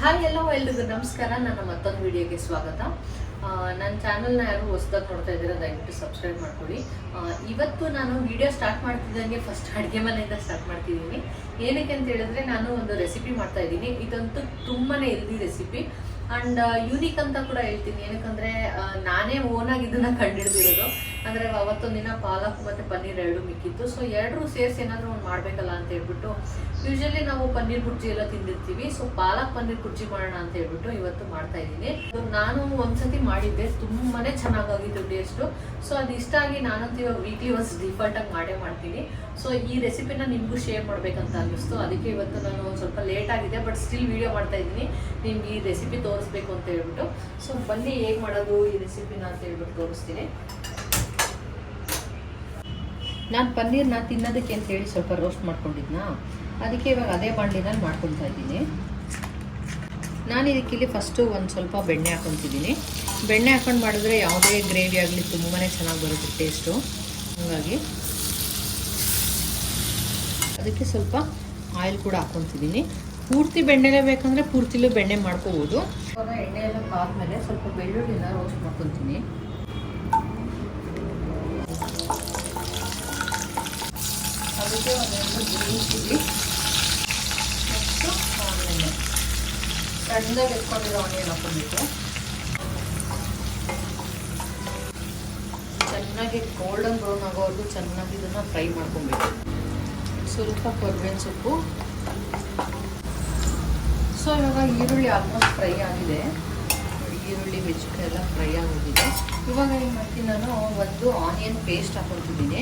Hi ಎಲ್ಲ ಎಲ್ರಿಗೂ ನಮಸ್ಕಾರ. ನನ್ನ ಮತ್ತೊಂದು ವಿಡಿಯೋಗೆ ಸ್ವಾಗತ. ನನ್ನ ಚಾನಲ್ನ ಯಾರು ಹೊಸದಾಗಿ ನೋಡ್ತಾ ಇದ್ದೀರಾ, ದಯವಿಟ್ಟು ಸಬ್ಸ್ಕ್ರೈಬ್ ಮಾಡ್ಕೊಳ್ಳಿ ಇವತ್ತು ನಾನು ವಿಡಿಯೋ ಸ್ಟಾರ್ಟ್ ಮಾಡ್ತಿದ್ದಂಗೆ ಫಸ್ಟ್ ಅಡುಗೆ ಮನೆಯಿಂದ ಸ್ಟಾರ್ಟ್ ಮಾಡ್ತಿದ್ದೀನಿ. ಏನಕ್ಕೆ ಅಂತ ಹೇಳಿದ್ರೆ, ನಾನು ಒಂದು ರೆಸಿಪಿ ಮಾಡ್ತಾ ಇದ್ದೀನಿ. ಇದಂತೂ ತುಂಬಾ ಹೆಲ್ದಿ ರೆಸಿಪಿ ಅಂಡ್ ಯೂನಿಕ್ ಅಂತ ಕೂಡ ಹೇಳ್ತೀನಿ. ಏನಕ್ಕಂದರೆ ನಾನೇ ಓನಾಗಿ ಇದನ್ನ ಕಂಡಿಡ್ದಿರೋದು. ಅಂದ್ರೆ ಅವತ್ತೊಂದು ದಿನ ಪಾಲಕ್ ಮತ್ತೆ ಪನ್ನೀರ್ ಎರಡು ಮಿಕ್ಕಿತ್ತು. ಸೊ ಎರಡೂ ಸೇರಿಸಿ ಏನಾದರೂ ಒಂದು ಮಾಡ್ಬೇಕಲ್ಲ ಅಂತ ಹೇಳ್ಬಿಟ್ಟು ಯೂಶಲಿ ನಾವು ಪನ್ನೀರ್ ಬುರ್ಜಿ ಎಲ್ಲ ತಿಂದಿರ್ತೀವಿ. ಸೊ ಪಾಲಕ್ ಪನ್ನೀರ್ ಬುರ್ಜಿ ಮಾಡೋಣ ಅಂತ ಹೇಳ್ಬಿಟ್ಟು ಇವತ್ತು ಮಾಡ್ತಾ ಇದ್ದೀನಿ. ನಾನು ಒಂದ್ಸತಿ ಮಾಡಿದ್ದೆ. ತುಂಬಾನೇ ಚೆನ್ನಾಗಾಗಿತ್ತು ಟೇಸ್ಟು ಸೊ ಅದು ಇಷ್ಟ ಆಗಿ ನಾನಂತೂ ಇವಾಗ ವೀಕ್ಲಿ ಒನ್ಸ್ ಡಿಫಾಲ್ಟ್ ಆಗಿ ಮಾಡೇ ಮಾಡ್ತೀನಿ. ಸೊ ಈ ರೆಸಿಪಿನ ನಿಮಗೂ ಶೇರ್ ಮಾಡ್ಬೇಕಂತ ಅನ್ನಿಸ್ತು. ಅದಕ್ಕೆ ಇವತ್ತು ನಾನು ಒಂದ್ ಸ್ವಲ್ಪ ಲೇಟ್ ಆಗಿದೆ ಬಟ್ ಸ್ಟಿಲ್ ವಿಡಿಯೋ ಮಾಡ್ತಾ ಇದ್ದೀನಿ. ನಿಮ್ಗೆ ಈ ರೆಸಿಪಿ ತೋರಿಸ್ಬೇಕು ಅಂತ ಹೇಳ್ಬಿಟ್ಟು. ಸೊ ಬನ್ನಿ ಹೇಗೆ ಮಾಡೋದು ಈ ರೆಸಿಪಿನ ಅಂತ ಹೇಳ್ಬಿಟ್ಟು ತೋರಿಸ್ತೀನಿ. ನಾನು ಪನ್ನೀರ್ನ ತಿನ್ನೋದಕ್ಕೆ ಅಂತೇಳಿ ಸ್ವಲ್ಪ ರೋಸ್ಟ್ ಮಾಡ್ಕೊಂಡಿದ್ನಾ? ಅದಕ್ಕೆ ಇವಾಗ ಅದೇ ಬಾಂಡಿನಲ್ಲಿ ಮಾಡ್ಕೊತಾ ಇದ್ದೀನಿ. ನಾನು ಇದಕ್ಕಿಲ್ಲಿ ಫಸ್ಟು ಒಂದು ಸ್ವಲ್ಪ ಬೆಣ್ಣೆ ಹಾಕೊತಿದ್ದೀನಿ ಬೆಣ್ಣೆ ಹಾಕೊಂಡು ಮಾಡಿದ್ರೆ ಯಾವುದೇ ಗ್ರೇವಿ ಆಗಲಿ ತುಂಬಾ ಚೆನ್ನಾಗಿ ಬರುತ್ತೆ ಟೇಸ್ಟು ಹಾಗಾಗಿ ಅದಕ್ಕೆ ಸ್ವಲ್ಪ ಆಯಿಲ್ ಕೂಡ ಹಾಕೊತಿದ್ದೀನಿ ಪೂರ್ತಿ ಬೆಣ್ಣೆಲೇ ಬೇಕಂದರೆ ಪೂರ್ತಿಲೂ ಬೆಣ್ಣೆ ಮಾಡ್ಕೋಬೋದು. ಎಣ್ಣೆ ಎಲ್ಲ ಕಾದ್ಮೇಲೆ ಸ್ವಲ್ಪ ಬೆಳ್ಳುಳ್ಳಿನ ರೋಸ್ಟ್ ಮಾಡ್ಕೊತೀನಿ ಅದಕ್ಕೆ ಒಂದೆರಡು ಗ್ರೀನ್ ಮತ್ತು ಆನಿಯನ್ ಸಣ್ಣದಾಗಿ ಎತ್ಕೊಂಡಿರೋ ಆನಿಯನ್ ಹಾಕೋಬೇಕು ಚೆನ್ನಾಗಿ ಗೋಲ್ಡನ್ ಬ್ರೌನ್ ಆಗೋವರೆಗೂ ಚೆನ್ನಾಗಿ ಇದನ್ನು ಫ್ರೈ ಮಾಡ್ಕೊಬೇಕು ಸ್ವಲ್ಪ ಕೊರ್ಬೇವಿನ ಸೊಪ್ಪು ಸೊ ಇವಾಗ ಈರುಳ್ಳಿ ಆಲ್ಮೋಸ್ಟ್ ಫ್ರೈ ಆಗಿದೆ. ಈರುಳ್ಳಿ ಮೆಣಸಿನ್ಕಾಯಿ ಎಲ್ಲ ಫ್ರೈ ಆಗೋಗಿದೆ. ಇವಾಗ ಏನು ಮಾಡ್ತೀನಿ ನಾನು ಒಂದು ಆನಿಯನ್ ಪೇಸ್ಟ್ ಹಾಕೊತಿದ್ದೀನಿ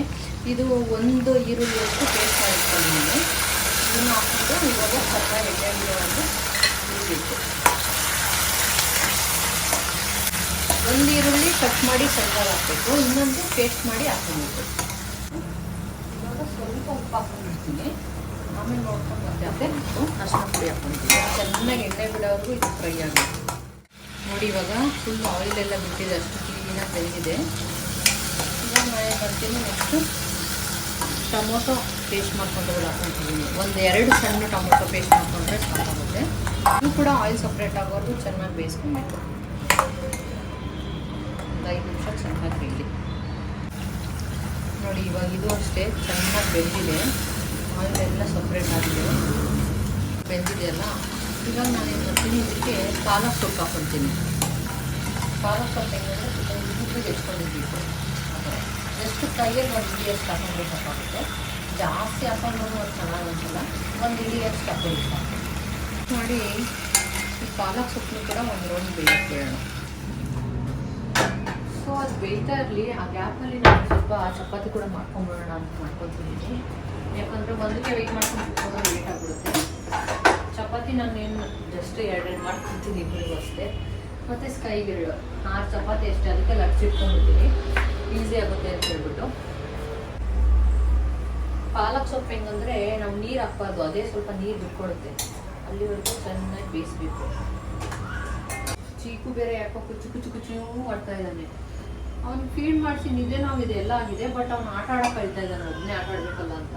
ಇದು ಒಂದು ಈರುಳ್ಳಿಯಷ್ಟು ಪೇಸ್ಟ್ ಮಾಡಿಕೊಂಡಿದ್ದೀನಿ ಇದನ್ನು ಹಾಕೊಂಡು ಇವಾಗ ಸ್ವಲ್ಪ ಎಣ್ಣೆ ಒಂದು ಇರಬೇಕು ಒಂದು ಈರುಳ್ಳಿ ಕಟ್ ಮಾಡಿ ಸಣ್ಣದಾಗಿ ಹಾಕಬೇಕು. ಇನ್ನೊಂದು ಪೇಸ್ಟ್ ಮಾಡಿ ಹಾಕೊಬೇಕು ಇವಾಗ ಸ್ವಲ್ಪ ಉಪ್ಪು ಹಾಕೊಂಡಿರ್ತೀನಿ ಆಮೇಲೆ ನೋಡ್ಕೊಂಡು ಮತ್ತೆ ಅದೇ ಅರ್ಶಿನ ಪುಡಿ ಹಾಕೊಂಡಿದ್ದೀನಿ ಚೆನ್ನಾಗಿ ಎಣ್ಣೆ ಬಿಡೋವರೆಗೂ ಇದು ಫ್ರೈ ಆಗಬೇಕು ನೋಡಿ ಇವಾಗ ಫುಲ್ ಆಯಿಲ್ ಎಲ್ಲ ಬಿಟ್ಟಿದೆ ಅಷ್ಟು ಕ್ಲೀನಾಗಿ ಬೆಂದಿದೆ. ಇವಾಗ ಮಳೆ ಬರ್ತೀನಿ ನೆಕ್ಸ್ಟ್ ಟೊಮೊಟೊ ಪೇಸ್ಟ್ ಮಾಡ್ಕೊಂಡು ಹಾಕೊತೀನಿ ಒಂದು ಎರಡು ಸಣ್ಣ ಟೊಮೊಟೊ ಪೇಸ್ಟ್ ಮಾಡ್ಕೊಂಡ್ರೆ ಚೆನ್ನಾಗುತ್ತೆ ಇದು ಕೂಡ ಆಯಿಲ್ ಸಪ್ರೇಟ್ ಆಗೋದು ಚೆನ್ನಾಗಿ ಬೇಯಿಸ್ಕೊಬೇಕು. ಒಂದು ಐದು ನಿಮಿಷ ಚೆನ್ನಾಗಿ ಬೇಯಲಿ. ನೋಡಿ, ಇವಾಗ ಇದು ಅಷ್ಟೇ, ಚೆನ್ನಾಗಿ ಬೆಂದಿದೆ. ಆಯಿಲ್ ಎಲ್ಲ ಸಪ್ರೇಟ್ ಆಗಿದೆ. ಬೆಂದಿದೆಯಲ್ಲ? ಇವಾಗ ನಾನು ಏನು ಮಾಡ್ತೀನಿ ಇದಕ್ಕೆ ಪಾಲಕ್ ಸೊಪ್ಪು ಹಾಕ್ಕೊಳ್ತೀನಿ ಪಾಲಕ್ ಸೊಪ್ಪು ಹೆಂಗಂದ್ರೆ ಉಪ್ಪಿಗೆ ಹೆಚ್ಕೊಂಡಿದ್ದೀವಿ ಅಂದರೆ ಥರ ಎಷ್ಟು ಕೈಯಲ್ಲಿ ಒಂದು ಇಡಿ ಅಷ್ಟು ಹಾಕೊಂಡ್ರೆ ಸಾಕಾಗುತ್ತೆ ಜಾಸ್ತಿ ಹಾಕೊಂಡ್ರೂ ಅದು ಚೆನ್ನಾಗಿ ಅನ್ಸಲ್ಲ ಒಂದು ಇಲ್ಲಿ ಅಷ್ಟು ಹಾಕೊಳ್ಳಿ ಸಾಕು ಮಾಡಿ ಈ ಪಾಲಕ್ ಸೊಪ್ಪು ಕೂಡ ಒಂದು ರೌಂಡ್ ಬೇಯಕ್ಕೆ ಬೇಡ ಸೊ ಅದು ಬೇಯ್ತಾ ಇರಲಿ ಆ ಗ್ಯಾಪಲ್ಲಿ ನಾನು ಸ್ವಲ್ಪ ಚಪಾತಿ ಕೂಡ ಮಾಡ್ಕೊಂಬಿಡೋಣ ಅಂತ ಮಾಡ್ಕೊತಿದ್ದೀನಿ ಯಾಕಂದರೆ ಒಂದಕ್ಕೆ ವೆಯ್ಟ್ ಮಾಡ್ಕೊಂಡು ಲೇಟ್ ಆಗಿಬಿಡುತ್ತೆ ಚಪಾತಿ ನಾನು ಏನು ಜಸ್ಟ್ ಎರಡೆರಡು ಮಾಡ್ಕೊತೀನಿ ಇಬ್ಬರಿಗೂ ಅಷ್ಟೇ ಮತ್ತು ಸ್ಕೈಗಿರಳು ಆರು ಚಪಾತಿ ಅಷ್ಟೇ, ಅದಕ್ಕೆ ಲಟ್ಸಿಟ್ಕೊಂಡಿದ್ದೀನಿ ಈಸಿ ಆಗುತ್ತೆ ಅಂತ ಹೇಳ್ಬಿಟ್ಟು. ಪಾಲಕ್ ಸೊಪ್ಪು ಹೆಂಗಂದ್ರೆ ನಾವು ನೀರು ಹಾಕ್ಬಾರ್ದು, ಅದೇ ಸ್ವಲ್ಪ ನೀರು ಬಿಟ್ಕೊಡುತ್ತೆ. ಅಲ್ಲಿವರೆಗೂ ಚೆನ್ನಾಗಿ ಬೇಯಿಸ್ಬೇಕು. ಚೀಕು ಬೇರೆ ಯಾಕೋ ಕುಚ್ಚು ಕುಚ್ಚು ಕುಚ್ಚು ಮಾಡ್ತಾ ಇದ್ದಾನೆ. ಅವ್ನು ಫೀಡ್ ಮಾಡಿಸಿ ನಿದ್ದೆ ನೋವಿದೆ ಎಲ್ಲ ಆಗಿದೆ ಬಟ್ ಅವ್ನು ಆಟ ಆಡಕ್ಕೆ ಹೇಳ್ತಾ ಇದ್ದಾನೆ ಒಬ್ಬನೇ ಆಟ ಆಡ್ಬೇಕಲ್ಲ ಅಂತ.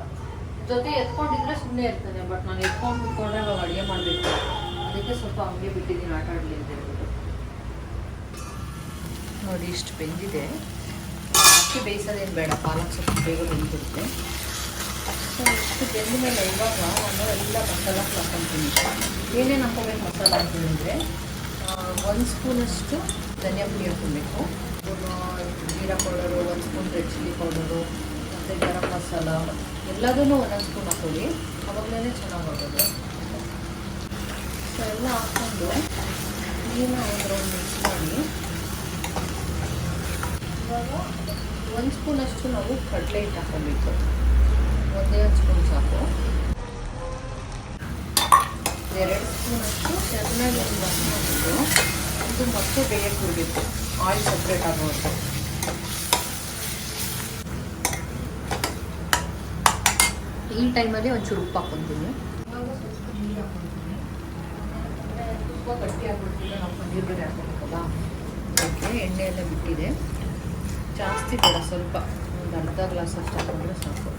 ಜೊತೆ ಎತ್ಕೊಂಡಿದ್ರೆ ಸುಮ್ಮನೆ ಇರ್ತಾನೆ ಬಟ್ ನಾನು ಎತ್ಕೊಂಡು ಬಿಟ್ಕೊಂಡ್ರೆ ಅವಾಗ ಅಡುಗೆ ಮಾಡಬೇಕು. ಅದಕ್ಕೆ ಸ್ವಲ್ಪ ಹಂಗೆ ಬಿಟ್ಟಿದ್ದೀನಿ ಆಟ ಆಡಲಿ ನೋಡಿ ಇಷ್ಟು ಬೆಂದಿದೆ. ಅಕ್ಕಿ ಬೇಯಿಸೋದೇನು ಬೇಡ, ಪಾಲಕ್ ಸೊಪ್ಪು ಬೇಗ ಬೆಂದಿರುತ್ತೆ ಸೊ ಇಷ್ಟು ಬೆಂದ ಮೇಲೆ ಇವಾಗ ನಾನು ಎಲ್ಲ ಮಸಾಲ ಹಾಕ್ಕೊಂತೀನಿ ಏನೇನು ಹಾಕೋಬೇಕು ಮಸಾಲ ಅಂತ ಹೇಳಿದ್ರೆ ಒಂದು ಸ್ಪೂನಷ್ಟು ಧನಿಯಾ ಪುಡಿ ಹಾಕ್ಕೊಬೇಕು. ಜೀರಾ ಪೌಡರು, ಒಂದು ಸ್ಪೂನ್ ರೆಡ್ ಚಿಲ್ಲಿ ಪೌಡರು, ಮತ್ತು ಗರಂ ಮಸಾಲ, ಎಲ್ಲದನ್ನು ಒಂದೊಂದು ಸ್ಪೂನ್ ಹಾಕೊಳ್ಳಿ ಅವಾಗಲೇ ಚೆನ್ನಾಗಿ ಹೋಗೋದು ಸೊ ಎಲ್ಲ ಹಾಕ್ಕೊಂಡು ನೀರನ್ನ ಒಂದು ರೌಂಡ್ ಮಿಕ್ಸ್ ಮಾಡಿ ಇವಾಗ ಒಂದು ಸ್ಪೂನಷ್ಟು ನಾವು ಕಡಲೆ ಹಿಟ್ಟು ಹಾಕೋಬೇಕು ಒಂದೇ ಒಂದು ಸ್ಪೂನ್ ಸಾಕು. ಎರಡು ಸ್ಪೂನಷ್ಟು ಚೆನ್ನಾಗಿ ಒಂದು ಬಸ್ ಹಾಕಿದ್ದು ಇದು ಮತ್ತೆ ಬೇಯಕ್ಕೆ ಬಿಡಬೇಕು. ಆಯಿಲ್ ಸಪ್ರೇಟ್ ಆಗೋದು ಈ ಟೈಮಲ್ಲಿ ಒಂಚೂರು ಉಪ್ಪು ಹಾಕೊತೀನಿ ಗಟ್ಟಿ ಆಗ್ಬಿಡ್ತಿಲ್ಲ, ನಾವು ಪನ್ನೀರ್ ಬೇರೆ ಹಾಕೋಬೇಕಲ್ಲ ಅದಕ್ಕೆ ಎಣ್ಣೆ ಎಲ್ಲ ಬಿಟ್ಟಿದೆ. ಜಾಸ್ತಿ ಬೇಡ, ಸ್ವಲ್ಪ ಒಂದು ಅರ್ಧ ಗ್ಲಾಸ್ ಅಷ್ಟು ಹಾಕೊಂಡ್ರೆ ಸಾಕು.